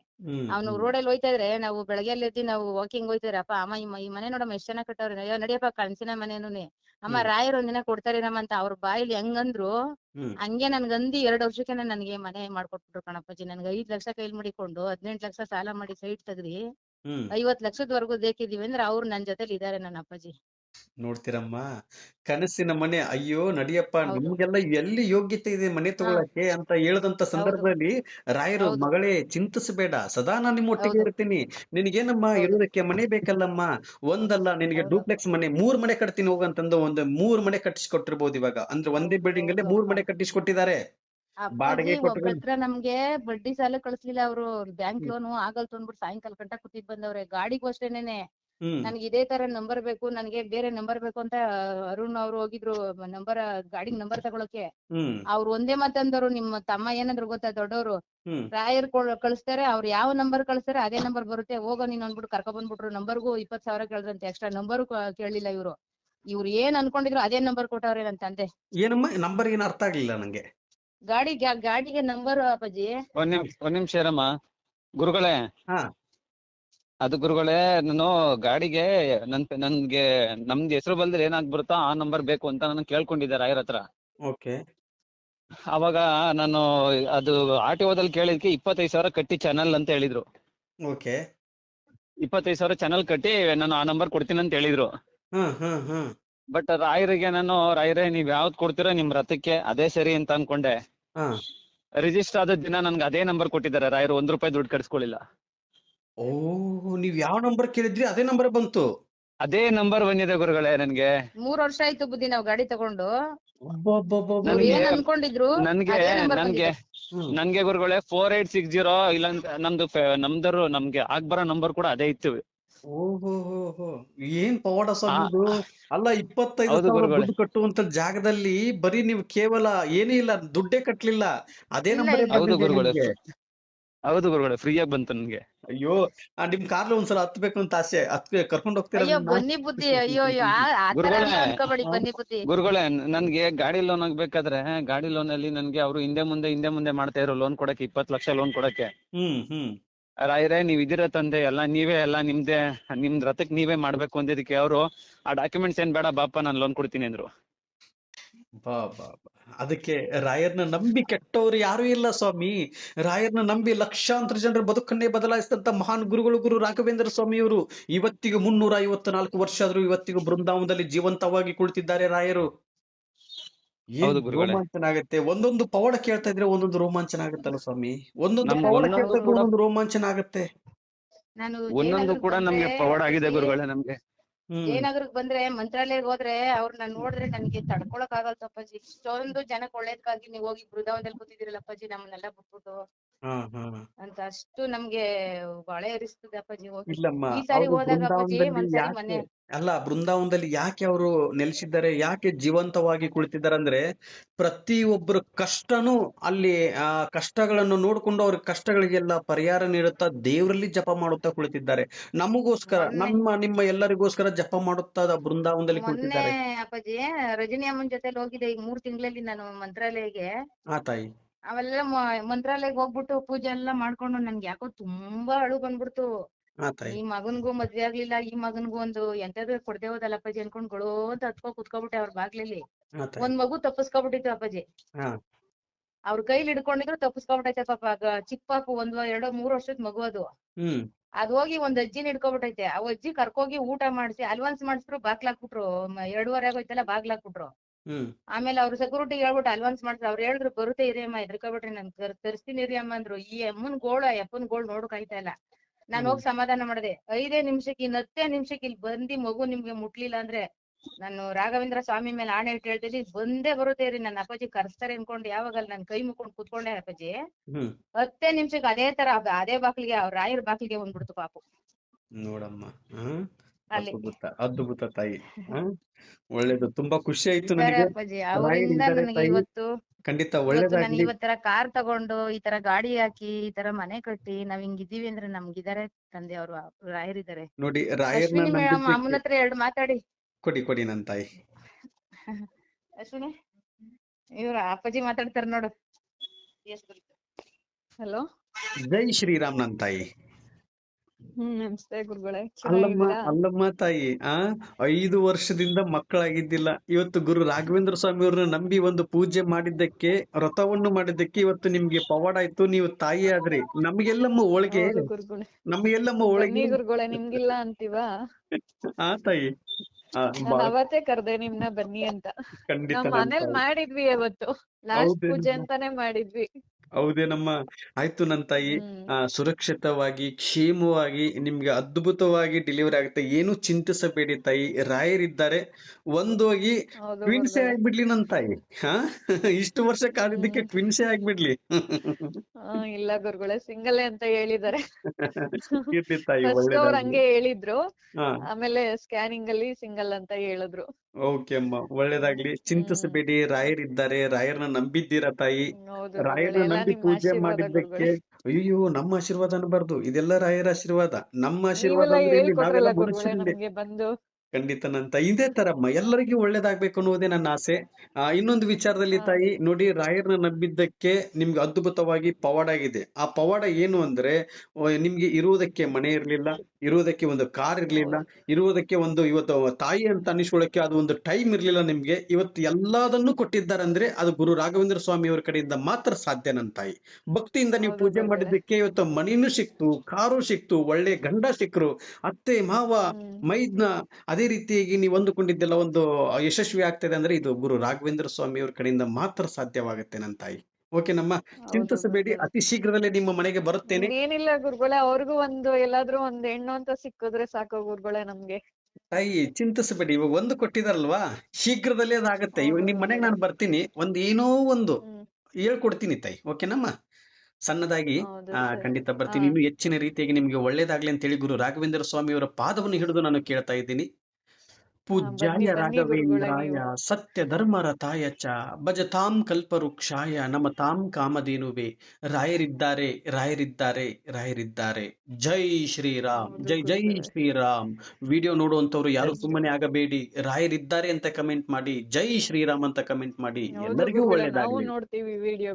ಅವ್ನು ರೋಡಲ್ಲಿ ಹೋಯ್ತಾ ಇದ್ರೆ ನಾವು ಬೆಳಗ್ಗೆ ಎದ್ದು ನಾವು ವಾಕಿಂಗ್ ಇದ್ರೆ ಅಪ್ಪ ಅಮ್ಮ ಈ ಮನೆ ನೋಡಮ್ಮ ಎಷ್ಟ್ ಚೆನ್ನಾಗ್ ಕಟ್ಟವ್ರೆ ಅಯ್ಯೋ ನಡಿಯಪ್ಪ ಕನ್ಸಿನ ಮನೇನುನೆ ಅಮ್ಮ ರಾಯರ್ ಒಂದಿನ ಕೊಡ್ತಾರೇನಮ್ಮ ಅಂತ ಅವ್ರ ಬಾಯಿಲಿ ಹೆಂಗಂದ್ರು ಅಂದ್ರು ಹಂಗೆ ನನ್ಗಂದಿ ಎರಡ್ ವರ್ಷಕ್ಕೆ ನನ್ಗೆ ಮನೆ ಮಾಡ್ಕೊಟ್ಬಿಟ್ರು ಕಣಪ್ಪಾಜಿ. ನನ್ಗೆ ಐದ್ ಲಕ್ಷ ಕೈಲಿ ಮಾಡಿಕೊಂಡು ಹದಿನೆಂಟ್ ಲಕ್ಷ ಸಾಲ ಮಾಡಿ ಸೈಟ್ ತೆಗ್ದಿ ಐವತ್ ಲಕ್ಷದವರೆಗೂ ದೇಕಿದೀವಿ ಅಂದ್ರೆ ಅವ್ರು ನನ್ ಜೊತೆಲಿ ಇದಾರೆ ನನ್ನ ಅಪ್ಪಾಜಿ. ನೋಡ್ತೀರಮ್ಮ? ಕನಸಿನ ಮನೆ ಅಯ್ಯೋ ನಡಿಯಪ್ಪ ನಮ್ಗೆಲ್ಲ ಎಲ್ಲಿ ಯೋಗ್ಯತೆ ಇದೆ ಮನೆ ತಗೊಳಕ್ಕೆ ಅಂತ ಹೇಳದಂತ ಸಂದರ್ಭದಲ್ಲಿ ರಾಯರು ಮಗಳೇ ಚಿಂತಿಸಬೇಡ ಸದಾ ನಾನು ನಿಮ್ಮ ಒಟ್ಟಿಗೆ ಇರ್ತೀನಿ. ನಿನಗೇನಮ್ಮ. ಇರೋದಕ್ಕೆ ಮನೆ ಬೇಕಲ್ಲಮ್ಮ? ಒಂದಲ್ಲ ನಿನಗೆ ಡೂಪ್ಲೆಕ್ಸ್ ಮನೆ ಮೂರ್ ಮನೆ ಕಟ್ತೀನಿ ಹೋಗಂತಂದು ಒಂದು ಮೂರ್ ಮನೆ ಕಟ್ಟಿಸ್ಕೊಟ್ಟಿರ್ಬೋದು ಇವಾಗ. ಅಂದ್ರೆ ಒಂದೇ ಬಿಲ್ಡಿಂಗ್ ಅಲ್ಲಿ ಮೂರ್ ಮನೆ ಕಟ್ಟಿಸ್ಕೊಟ್ಟಿದ್ದಾರೆ. ಬಾಡಿಗೆ ನಮ್ಗೆ ಬಡ್ಡಿ ಸಾಲ ಕಳಿಸ್ಲಿಲ್ಲ. ಅವ್ರು ಬ್ಯಾಂಕ್ ಲೋನ್ ಆಗಲ್ತು ಅಂದ್ಬಿಟ್ಟು ಸಾಯಂಕಾಲ ಗಂಟ ಕೂತಿದ್ ಬಂದವ್ರೆ. ಗಾಡಿಗೂ ಅಷ್ಟೇನೆ ನನ್ಗೆ ಇದೇ ತರ ನಂಬರ್ ಬೇಕು ನನ್ಗೆ ಬೇರೆ ನಂಬರ್ ಬೇಕು ಅಂತ ಅರುಣ್ ಅವ್ರು ಹೋಗಿದ್ರು ನಂಬರ್ ಗಾಡಿ ನಂಬರ್ ತಗೊಳಕ್ಕೆ. ಹ್ಮ್. ಅವ್ರು ಒಂದೇ ಮಾತಂದವ್ರು ನಿಮ್ಮ ತಮ್ಮ ಏನಂದ್ರು ಗೊತ್ತಾ ದೊಡ್ಡವರು? ರಾಯರ್ ಕೊಳ್- ಕಳಿಸ್ತಾರೆ ಅವ್ರು ಯಾವ ನಂಬರ್ ಕಳಿಸ್ತಾರೆ ಅದೇ ನಂಬರ್ ಬರುತ್ತೆ. ಹೋಗೋ ನೀನ್ ಅಂದ್ಬಿಟ್ಟು ಕರ್ಕೊ ಬಂದ್ಬಿಟ್ರು ನಂಬರ್ಗೂ ಇಪ್ಪತ್ ಸಾವಿರ ಕೇಳಿದ್ರಂತೆ ಎಕ್ಸ್ಟ್ರಾ ನಂಬರ್ ಕೇಳಿಲ್ಲ ಇವ್ರು. ಇವ್ರು ಏನ್ ಅನ್ಕೊಂಡಿದ್ರು ಅದೇ ನಂಬರ್ ಕೊಟ್ಟವ್ರೆ ನನ್ ತಂದೆ. ಏನಮ್ಮ ನಂಬರ್ ಏನು ಅರ್ಥ ಆಗ್ಲಿಲ್ಲ ನಂಗೆ. ಗಾಡಿ ಗಾಡಿಗೆ ನಂಬರ್ ಅಪ್ಪಾಜಿ. ಒಂದ್ ನಿಮಿಷ ಒಂದ್ ನಿಮಿಷ ಇರಮ್ಮ. ಗುರುಗಳೇ ಹಾ. ಅದು ಗುರುಗಳೇ ನಾನು ಗಾಡಿಗೆ ನನ್ ನನ್ಗೆ ನಮ್ದು ಹೆಸರು ಬಲ್ದ್ರೆ ಏನಾಗ್ಬಿಡುತ್ತೋ ಆ ನಂಬರ್ ಬೇಕು ಅಂತ ನಾನು ಕೇಳ್ಕೊಂಡಿದ್ದೆ ರಾಯರ್ ಹತ್ರ. ಓಕೆ. ಅವಾಗ ನಾನು ಅದು ಆರ್ ಟಿ ಓದಲ್ಲಿ ಕೇಳಿದ್ಕೆ ಇಪ್ಪತ್ತೈದು ಸಾವಿರ ಕಟ್ಟಿ ಚಾನಲ್ ಅಂತ ಹೇಳಿದ್ರು. ಓಕೆ. ಇಪ್ಪತ್ತೈದು ಸಾವಿರ ಚಾನಲ್ ಕಟ್ಟಿ ನಾನು ಆ ನಂಬರ್ ಕೊಡ್ತೀನಿ ಅಂತ ಹೇಳಿದ್ರು. ಹ್ಮ್ ಹ್ಮ್ ಹ್ಮ್. ಬಟ್ ರಾಯರಿಗೆ ನಾನು ರಾಯರೇ ನೀವ್ ಯಾವ್ದು ಕೊಡ್ತೀರೋ ನಿಮ್ ರಥಕ್ಕೆ ಅದೇ ಸರಿ ಅಂತ ಅನ್ಕೊಂಡೆ. ಹಾ. ರಿಜಿಸ್ಟರ್ ಆದ ದಿನ ನನ್ಗೆ ಅದೇ ನಂಬರ್ ಕೊಟ್ಟಿದ್ದಾರೆ ರಾಯರು ಒಂದ್ ರೂಪಾಯಿ ದುಡ್ಡು ಕಟ್ಸ್ಕೊಳ್ಳಿಲ್ಲ ಓ ನೀವ್ ಯಾವ ನಂಬರ್ ಕೇಳಿದ್ರಿ? ಅದೇ ನಂಬರ್ ಬಂತು. ಅದೇ ನಂಬರ್ ಬಂದಿದೆ ಗುರುಗಳೇ ನನ್ಗೆ. ಮೂರ್ ವರ್ಷ ಆಯ್ತು ಬುದ್ಧಿ ನಾವ್ ಗಾಡಿ ತಗೊಂಡು. ಅಬ್ಬಬ್ಬಬ್ಬಬ್ಬ. ನನ್ಗೆ- ಅನ್ಕೊಂಡಿದ್ರು ನನ್ಗೆ ಅದೇ ನಂಬರ್ ನನ್ಗೆ ಹ್ಮ್. ನನ್ಗೆ ಗುರುಗಳೇ ಫೋರ್ ಏಟ್ ಸಿಕ್ಸ್ ಜೀರೋ ಇಲ್ಲ ನಮ್ದು ಫೆ- ನಮ್ದರು ನಮ್ಗೆ ಆಗ್ಬರೋ ನಂಬರ್ ಕೂಡ ಅದೇ ಇತ್ತು. ಓಹೋಹೋಹೋ ಏನ್ ಪವಾಡ ಸ್ವಾಮಿ ಆ- ಇದು? ಅಲ್ಲ ಇಪ್ಪತ್ತೈದು ಹೌದು ಸಾವಿರ ಗುರುಗಳೇ. ದುಡ್ಡು ಕಟ್ಟುವಂತ ಜಾಗದಲ್ಲಿ ಬರೀ ನೀವು ಕೇವಲ ಏನೇ ಇಲ್ಲ ದುಡ್ಡೇ ಕಟ್ಲಿಲ್ಲ. ಅದೇ ಇಲ್ಲ, ನಂಬರ್ ಇಲ್ಲ. ಹೌದು ಗುರುಗಳೇ. ನಿಮ್ಗೆ. ಹೌದು ಗುರುಗಳೇ ಫ್ರೀ ಆಗಿ ಬಂತು ನನ್ಗೆ. ಅಯ್ಯೋ ಆ, ನಿಮ್ ಕಾರ್ಲಿ ಒಂದ್ಸಲ ಹತ್ಬೇಕು ಅಂತ ಆಸೆ. ಹತ್ ಕರ್ಕೊಂಡು ಹೋಗ್ತೀರಾ ಅಯ್ಯೋ ನಮ್ಮನ್ನ? ಬನ್ನಿ ಬುದ್ಧಿ. ಅಯ್ಯೋ ಅಯ್ಯೋ ಆ ಆ ತರ ಗುರುಗಳೇ. ಎಲ್ಲ ಅನ್ಕೋಬೇಡಿ ಬನ್ನಿ ಬುದ್ಧಿ. ಗುರುಗಳೇ ನನ್ಗೆ ಗಾಡಿ ಲೋನ್ ಆಗ್ಬೇಕಾದ್ರೆ ಗಾಡಿ ಲೋನ್ ಅಲ್ಲಿ ನನ್ಗೆ ಅವರು ಹಿಂದೆ ಮುಂದೆ ಹಿಂದೆ ಮುಂದೆ ಮಾಡ್ತಾ ಇರೋ ಲೋನ್ ಕೊಡಕ್ಕೆ ಇಪ್ಪತ್ತು ಲಕ್ಷ ಲೋನ್ ಕೊಡಕ್ಕೆ. ಹ್ಮ್ ಹ್ಮ್. ರಾಯರೇ ನೀವ್ ಇದಿರ ತಂದೆ? ಎಲ್ಲ ನೀವೇ ಎಲ್ಲ ನಿಮ್ದೇ ನಿಮ್ದ್ ರಥಕ್ ನೀವೇ ಮಾಡ್ಬೇಕು ಅಂದಿದ್ದಕ್ಕೆ ಅವರು ಆ ಡಾಕ್ಯುಮೆಂಟ್ಸ್ ಏನ್ ಬೇಡ ಬಾಪ ನಾನು ಲೋನ್ ಕೊಡ್ತೀನಿ ಅಂದ್ರು. ಬಾ ಬಾ ಬಾ. ಅದಕ್ಕೆ ರಾಯರ್ನ ನಂಬಿ ಕೆಟ್ಟವ್ರು ಯಾರು ಇಲ್ಲ ಸ್ವಾಮಿ. ರಾಯರ್ನ ನಂಬಿ ಲಕ್ಷಾಂತರ ಜನರ ಬದುಕನ್ನೇ ಬದಲಾಯಿಸಿದಂತ ಮಹಾನ್ ಗುರುಗಳು ಗುರು ರಾಘವೇಂದ್ರ ಸ್ವಾಮಿಯವರು. ಇವತ್ತಿಗೂ ಮುನ್ನೂರ ಐವತ್ತ ನಾಲ್ಕು ವರ್ಷ ಆದ್ರೂ ಇವತ್ತಿಗೂ ಬೃಂದಾವನದಲ್ಲಿ ಜೀವಂತವಾಗಿ ಕುಳಿತಿದ್ದಾರೆ ರಾಯರು. ಏನ್ ಹೌದು ಗುರುಗಳೇ. ರೋಮಾಂಚನ ಆಗತ್ತೆ ಒಂದೊಂದು ಪವಾಡ ಕೇಳ್ತಾ ಇದ್ರೆ ಒಂದೊಂದು ರೋಮಾಂಚನ ಆಗತ್ತಲ್ಲ ಸ್ವಾಮಿ. ಒಂದೊಂದು ಪವಾಡ ಒಂದೊಂದು ಕೇಳ್ತಾ ಇದ್ರೆ ಕೂಡ- ಒಂದೊಂದು ರೋಮಾಂಚನ ಆಗತ್ತೆ ನಾನು ಒಂದೊಂದು ಕೂಡ ನಮ್ಗೆ ಪವಾಡ ಆಗಿದೆ ಗುರುಗಳೇ ನಮ್ಗೆ. ಹ್ಮ್. ಜಯನಗರಕ್ಕೆ ಬಂದ್ರೆ ಮಂತ್ರಾಲಯಕ್ಕೆ ಹೋದ್ರೆ ಅವ್ರನ್ನ ನೋಡಿದ್ರೆ ನನ್ಗೆ ತಡ್ಕೊಳಕ್ ಆಗಲ್ಲ ಅಪ್ಪಾಜಿ ಇಷ್ಟೊಂದು ಜನಕ್ಕೆ ಒಳ್ಳೇದ್ಕಾಗಿ ನೀವು ಹೋಗಿ ಬೃಂದಾವನದಲ್ಲಿ ಕೂತಿದ್ದೀರಲ್ಲ ಅಪ್ಪಾಜಿ ನಮ್ಮನ್ನೆಲ್ಲ ಬಿಟ್ಬಿಟ್ಟು. ಅಂತ ಅಷ್ಟು ನಮ್ಗೆ ಬಾಳೆ ಇರಿಸ್ತದೆ ಅಪ್ಪಾಜಿ ಹೋಗಿ ಇಲ್ಲಮ್ಮ ಈ ಸಾರಿ ಅವ್ರು ಹೋದಾಗ ಅಪ್ಪಾಜಿ ಬೃಂದಾವನದಲ್ಲಿ ಒಂದ್ಸರಿ ಮೊನ್ನೆ ಯಾಕೆ ಅಲ್ಲ ಬೃಂದಾವನದಲ್ಲಿ ಯಾಕೆ ಅವರು ನೆಲೆಸಿದ್ದಾರೆ ಯಾಕೆ ಜೀವಂತವಾಗಿ ಕುಳಿತಿದ್ದಾರೆ ಅಂದ್ರೆ ಪ್ರತಿಯೊಬ್ಬರ ಕಷ್ಟನೂ ಅಲ್ಲಿ ಆ ಕಷ್ಟಗಳನ್ನು ನೋಡ್ಕೊಂಡು ಅವ್ರ ಕಷ್ಟಗಳಿಗೆಲ್ಲ ಪರಿಹಾರ ನೀಡುತ್ತಾ ದೇವರಲ್ಲಿ ಜಪ ಮಾಡುತ್ತಾ ಕುಳಿತಿದ್ದಾರೆ. ನಮಗೋಸ್ಕರ ನಮ್ಮ ನಿಮ್ಮ ಎಲ್ಲರಿಗೋಸ್ಕರ ಜಪ ಮಾಡುತ್ತಾ ಬೃಂದಾವನದಲ್ಲಿ ಮೊನ್ನೆ ಕುಳಿತಿದ್ದಾರೆ. ಅಪ್ಪಾಜಿ ರಜನಿ ಅಮ್ಮನ ಜೊತೆಲಿ ಹೋಗಿದ್ದೆ ಈಗ ಮೂರ್ ತಿಂಗಳಲ್ಲಿ ನಾನು ಮಂತ್ರಾಲಯಗೆ. ಆ ತಾಯಿ. ಅವೆಲ್ಲ ಮ- ಮಂತ್ರಾಲಯಕ್ಕೆ ಹೋಗ್ಬಿಟ್ಟು ಪೂಜೆ ಎಲ್ಲಾ ಮಾಡ್ಕೊಂಡು ನನ್ಗೆ ಯಾಕೋ ತುಂಬಾ ಅಳು ಬಂದ್ಬಿಡ್ತು. ತಾಯಿ ಈ ಮಗನ್ಗೂ ಮದ್ವೆ ಆಗ್ಲಿಲ್ಲ ಈ ಮಗನ್ಗೂ ಒಂದು ಎಂತದ ಕೊಡದೆ ಹೋದಲ್ಲ ಅಪ್ಪಾಜಿ ಅನ್ಕೊಂಡ್ ಗೊಳೋ ಅಂತ ಹತ್ಕೊ ಕುತ್ಕೊಬಿಟ್ಟೆ ಅವ್ರ ಬಾಗ್ಲಲ್ಲಿ. ತಾಯಿ ಒಂದ್ ಮಗು ತಪ್ಪಿಸ್ಕೊಬಿಟ್ಟಿತ್ತು ಅಪ್ಪಾಜಿ. ಹಾ. ಅವ್ರ ಕೈಲಿ ಹಿಡ್ಕೊಂಡಿದ್ರು ತಪ್ಪಿಸ್ಕೊಬಿಟ್ಟೈತೆ ಪಾಪ ಆಗ ಚಿಕ್ಕ ಪಾಪು ಒಂದ್ ಎರಡೋ ಮೂರ್ ವರ್ಷದ ಮಗು ಅದು. ಹ್ಮ್. ಅದ್ ಹೋಗಿ ಒಂದ್ ಅಜ್ಜಿನ ಹಿಡ್ಕೊಬಿಟ್ಟೈತೆ. ಆ ಅಜ್ಜಿ ಕರ್ಕೋಗಿ ಊಟ ಮಾಡ್ಸಿ ಅಲ್ವಾನ್ಸ್ ಮಾಡಿಸ್ರು ಬಾಗ್ಲಾಕ್ಬಿಟ್ರು ಮ- ಎರಡೂವರೆ ಆಗೋಯ್ತಲ್ಲ ಬಾಗ್ಲಾಕ್ಬಿಟ್ರು ಆಮೇಲೆ ಅವ್ರು ಸೆಕ್ಯೂರಿಟಿ ಹೇಳ್ಬಿಟ್ಟು ಅಲ್ವಾನ್ಸ್ ಮಾಡ್ತಾರೆ. ಅವ್ರು ಹೇಳಿದ್ರು ಬರುತ್ತೆ ಇರಿ ಅಮ್ಮ ಹೆದರ್ಕೊಬಿಟ್ರಿ ನನ್ ತರಿಸ್ತೀನಿ ಇರಿ ಅಮ್ಮ ಅಂದ್ರು. ಈ ಅಮ್ಮನ್ ಗೋಳು ಆ ಅಪ್ಪನ್ ಗೋಳು ನೋಡಕ್ ಆಯ್ತಾ ಇಲ್ಲ. ನಾನ್ ಹೋಗಿ ಸಮಾಧಾನ ಮಾಡಿದೆ. ಐದೇ ನಿಮಿಷಕ್ಕೆ ಇನ್ ಹತ್ತೇ ನಿಮಿಷಕ್ಕೆ ಇಲ್ಲಿ ಬಂದಿ ಮಗು ನಿಮ್ಗೆ ಮುಟ್ಲಿಲ್ಲ ಅಂದ್ರೆ ನಾನು ರಾಘವೇಂದ್ರ ಸ್ವಾಮಿ ಮೇಲೆ ಆಣೆ ಇಟ್ಟು ಹೇಳ್ತೀನಿ ಬಂದೇ ಬರುತ್ತೆ ರೀ ನನ್ನ ಅಪ್ಪಾಜಿ ಕರ್ಸ್ತಾರೆ ಅನ್ಕೊಂಡು ಯಾವಾಗಲ್ಲ ನನ್ ಕೈ ಮುಕ್ಕೊಂಡು ಕುತ್ಕೊಂಡೆ ಅಪ್ಪಾಜಿ. ಹತ್ತೇ ನಿಮಿಷಕ್ಕೆ ಅದೇ ತರ ಅದೇ ಬಾಕ್ಲಿಗೆ ಅವ್ರ ರಾಯರ್ ಬಾಕ್ಲಿಗೆ ಬಂದ್ಬಿಡ್ತು ಪಾಪು. ನೋಡಮ್ಮ ಅದ್ಭುತ ಅದ್ಭುತ ತಾಯಿ. (laughs) ಒಳ್ಳೇದು. ತುಂಬಾ ಖುಷಿ ಆಯ್ತು ನನಗೆ. ಅಪ್ಪಾಜಿ ಅವರಿಂದ ನನಗೆ ಇವತ್ತು. ಖಂಡಿತ ನಾನು ಒಳ್ಳೇದಾಗ್ಲಿ ಇವತ್ತರ ಕಾರ್ ತಗೊಂಡು ಈ ತರ ಗಾಡಿ ಹಾಕಿ ಈ ತರ ಮನೆ ಕಟ್ಟಿ ನಾವ್ ಹಿಂಗಿದೀವಿ ಅಂದ್ರೆ ನಮ್ಗಿದಾರೆ ತಂದೆ ಅವರು ಇದಾರೆ ನೋಡಿ ರಾಯರ್ನ ಅಶ್ವಿನಿ ಮೇಡಮ್ ನಂಬಿದ್ದಕ್ಕೆ ಅಮ್ಮನ ಹತ್ರ ಎರಡು ಮಾತಾಡಿ. ಕೊಡಿ ಕೊಡಿ ನನ್ ತಾಯಿ. (laughs) ಅಶ್ವಿನಿ ಇವ್ರ ಅಪ್ಪಾಜಿ ಮಾತಾಡ್ತಾರ ನೋಡು. ಹಲೋ ಜೈ ಶ್ರೀರಾಮ್ ನನ್ ತಾಯಿ. ಹ್ಮ್ ನಮಸ್ತೆ ಗುರುಗಳೇ. ಅಲ್ಲಮ್ಮ ಅಲ್ಲಮ್ಮ ತಾಯಿ ಆ? ಐದು ವರ್ಷದಿಂದ ಮಕ್ಕಳಾಗಿದ್ದಿಲ್ಲ. ಇವತ್ತು ಗುರು ರಾಘವೇಂದ್ರ ಸ್ವಾಮಿ ಅವ್ರನ್ನ ನಂಬಿ ಒಂದು ಪೂಜೆ ಮಾಡಿದ್ದಕ್ಕೆ ವ್ರತವನ್ನು ಮಾಡಿದ್ದಕ್ಕೆ ಇವತ್ತು ನಿಮ್ಗೆ ಪವಾಡ ಆಯ್ತು. ನೀವು ತಾಯಿ ಆದ್ರಿ. ನಮ್ಗೆಲ್ಲಮ್ಮ ಹೋಳಿಗೆ ಗುರುಗಳೇ. ನಮ್ಗೆಲ್ಲಮ್ಮ ಹೋಳಿಗೆ ಬನ್ನಿ ಗುರುಗಳೇ ನಿಮ್ಗಿಲ್ಲ ಅಂತೀವಾ? ಆ ತಾಯಿ? ಆ, ನಾನ್ ಬಾ- ಅವತ್ತೇ ಕರ್ದೆ ನಿಮ್ನ ಬನ್ನಿ ಅಂತ. ಖಂಡಿತ ಮನೇಲಿ ಮಾಡಿದ್ವಿ ಅವತ್ತು. ಲಾಸ್ಟ್? ಪೂಜೆ ಅಂತಾನೆ ಮಾಡಿದ್ವಿ. ಹೌದೇನಮ್ಮ ಆಯ್ತು ನನ್ನ ತಾಯಿ. ಹ್ಮ್. ಆ, ಸುರಕ್ಷಿತವಾಗಿ ಕ್ಷೇಮವಾಗಿ ನಿಮ್ಗೆ ಅದ್ಭುತವಾಗಿ ಡೆಲಿವರಿ ಆಗುತ್ತೆ. ಏನು ಚಿಂತಿಸಬೇಡಿ ತಾಯಿ. ರಾಯರಿದ್ದಾರೆ. ಒಂದೋಗಿ ಹೌದು ಟ್ವಿನ್ಸೇ ಗುರುಗಳೇ ಆಗ್ಬಿಡ್ಲಿ ನನ್ನ ತಾಯಿ. ಹಾ? (laughs) ಇಷ್ಟು ವರ್ಷ ಕಾದಿದ್ದಕ್ಕೆ ಟ್ವಿನ್ಸೇ ಆಗ್ಬಿಡ್ಲಿ. ಇಲ್ಲ ಗುರುಗಳೇ ಸಿಂಗಲ್ ಅಂತ ಹೇಳಿದ್ದಾರೆ. ಇರ್ಲಿ ತಾಯಿ ಫಸ್ಟ್ ಅವ್ರು ಒಳ್ಳೇದಾಗ್ಲಿ. ಹಂಗೆ ಹೇಳಿದ್ರು. ಹಾ. ಆಮೇಲೆ ಸ್ಕ್ಯಾನಿಂಗ್ ಅಲ್ಲಿ ಸಿಂಗಲ್ ಅಂತ ಹೇಳಿದ್ರು. ಓಕೆ ಅಮ್ಮ ಒಳ್ಳೇದಾಗ್ಲಿ. ಚಿಂತಿಸಬೇಡಿ ರಾಯರಿದ್ದಾರೆ ರಾಯರ್ನ ನಂಬಿದ್ದೀರಾ ತಾಯಿ? ಹೌದು. ರಾಯರ್ನ ನಂಬಿ ಪೂಜೆ ಆಶೀರ್ವಾದ ಮಾಡಿದ್ದಕ್ಕೆ ಗುರುಗಳೇ. ಅಯ್ಯೋ ನಮ್ಮ ಆಶೀರ್ವಾದ ಬರ್ದು ಇದೆಲ್ಲ ರಾಯರ ಆಶೀರ್ವಾದ. ನಮ್ಮ ಆಶೀರ್ವಾದ ನೀವೆಲ್ಲ ಅಂದ್ರೆ ಇಲ್ಲಿ ನಾವೆಲ್ಲ ಹೇಳ್ಕೊಟ್ರಲ್ಲ ಗುರುಗಳೇ ಮನುಷ್ಯರಲ್ಲೇ. ನಮ್ಗೆ ಬಂದು. ಖಂಡಿತ ಇದೇ ತರಮ್ಮ ಎಲ್ಲರಿಗೂ ಒಳ್ಳೇದಾಗ್ಬೇಕು ಅನ್ನೋದೇ ನನ್ನ ಆಸೆ. ಆ ಇನ್ನೊಂದು ವಿಚಾರದಲ್ಲಿ ಹಾ. ತಾಯಿ ನೋಡಿ ರಾಯರ್ನ ನಂಬಿದ್ದಕ್ಕೆ ನಿಮ್ಗೆ ಅದ್ಭುತವಾಗಿ ಪವಾಡ ಆಗಿದೆ. ಆ ಪವಾಡ ಏನು ಅಂದ್ರೆ ನಿಮ್ಗೆ ಇರುವುದಕ್ಕೆ ಮನೆ ಇರ್ಲಿಲ್ಲ. ಇರುವುದಕ್ಕೆ ಒಂದು ಕಾರ್ ಇರಲಿಲ್ಲ. ಇರುವುದಕ್ಕೆ ಒಂದು ಇವತ್ತು ತಾಯಿ ಅಂತ ಅನಿಸ್ಕೊಳ್ಳಕ್ಕೆ ಅದು ಒಂದು ಟೈಮ್ ಇರಲಿಲ್ಲ ನಿಮಗೆ. ಇವತ್ತು ಎಲ್ಲದನ್ನು ಕೊಟ್ಟಿದ್ದಾರೆ ಅಂದ್ರೆ ಅದು ಗುರು ರಾಘವೇಂದ್ರ ಸ್ವಾಮಿ ಅವರ ಕಡೆಯಿಂದ ಮಾತ್ರ ಸಾಧ್ಯ ನನ್ನ ತಾಯಿ. ಭಕ್ತಿಯಿಂದ ನೀವು ಪೂಜೆ. ಮಾಡಿದ್ದಕ್ಕೆ ಇವತ್ತು ಮಣಿನೂ ಸಿಕ್ತು ಕಾರು ಸಿಕ್ತು ಒಳ್ಳೆ ಗಂಡ ಸಿಕ್ಕರು ಅತ್ತೆ ಮಾವ ಮೈದ್ನ ಅದೇ ರೀತಿಯಾಗಿ ನೀವು ಅಂದುಕೊಂಡಿದ್ದೆಲ್ಲ ಒಂದು ಯಶಸ್ವಿ ಆಗ್ತದೆ ಅಂದ್ರೆ ಇದು ಗುರು ರಾಘವೇಂದ್ರ ಸ್ವಾಮಿ ಅವರ ಕಡೆಯಿಂದ ಮಾತ್ರ ಸಾಧ್ಯವಾಗುತ್ತೆ ನನ್ನ ತಾಯಿ. ಓಕೆ ನಮ್ಮ ಹೌದು ಚಿಂತಿಸಬೇಡಿ. ಅತಿ ಶೀಘ್ರದಲ್ಲೇ ನಿಮ್ಮ ಮನೆಗೆ ಬರುತ್ತೇನೆ. ಏನಿಲ್ಲ ಗುರುಗಳೇ ಅವ್ರಿಗೂ ಒಂದು ಎಲ್ಲಾದ್ರೂ ಒಂದು ಹೆಣ್ಣು ಅಂತ ಸಿಕ್ಕಿದ್ರೆ ಸಾಕು ಗುರುಗಳೇ ನಮ್ಗೆ. ತಾಯಿ ಚಿಂತಿಸಬೇಡಿ. ಇವಾಗ ಒಂದು ಕೊಟ್ಟಿದಾರಲ್ವಾ? ಶೀಘ್ರದಲ್ಲೇ ಅದಾಗತ್ತೆ. ಇವಾಗ ನಿಮ್ ಮನೆಗೆ. ನಾನು ಬರ್ತೀನಿ. ಒಂದ್ ಏನೋ ಒಂದು ಹೇಳ್ಕೊಡ್ತೀನಿ ತಾಯಿ. ಓಕೆನಮ್ಮ ಸಣ್ಣದಾಗಿ ಆ ಖಂಡಿತ ಬರ್ತೀನಿ. ಇನ್ನು ಹೆಚ್ಚಿನ ರೀತಿಯಾಗಿ ನಿಮ್ಗೆ ಒಳ್ಳೇದಾಗ್ಲಿ ಅಂತ ಹೇಳಿ ಗುರು ರಾಘವೇಂದ್ರ ಸ್ವಾಮಿಯವರ ಪಾದವನ್ನು ಹಿಡಿದು ನಾನು ಕೇಳ್ತಾ ಇದ್ದೀನಿ. ಪೂಜ್ಯಾಯ ರಾಘವೇಂದ್ರಾಯ ಸತ್ಯ ಸತ್ಯ ಧರ್ಮರತಾಯ ಚ ಭಜತಾಂ ಕಲ್ಪವೃಕ್ಷಾಯ ನಮತಾಂ ಕಾಮಧೇನುವೆ. ರಾಯರಿದ್ದಾರೆ ರಾಯರಿದ್ದಾರೆ ರಾಯರಿದ್ದಾರೆ. ಜೈ ಶ್ರೀರಾಮ್ ಜೈ ಜೈ ಶ್ರೀರಾಮ್. ವಿಡಿಯೋ ನೋಡುವಂತವ್ರು ಯಾರು ಸುಮ್ಮನೆ ಆಗಬೇಡಿ. ರಾಯರಿದ್ದಾರೆ ಅಂತ ಕಮೆಂಟ್ ಮಾಡಿ ಜೈ ಶ್ರೀರಾಮ್ ಅಂತ ಕಮೆಂಟ್ ಮಾಡಿ. ಎಲ್ಲರಿಗೂ ಒಳ್ಳೆಯದಾಗಲಿ ನೋಡ್ತೀವಿ ವಿಡಿಯೋ.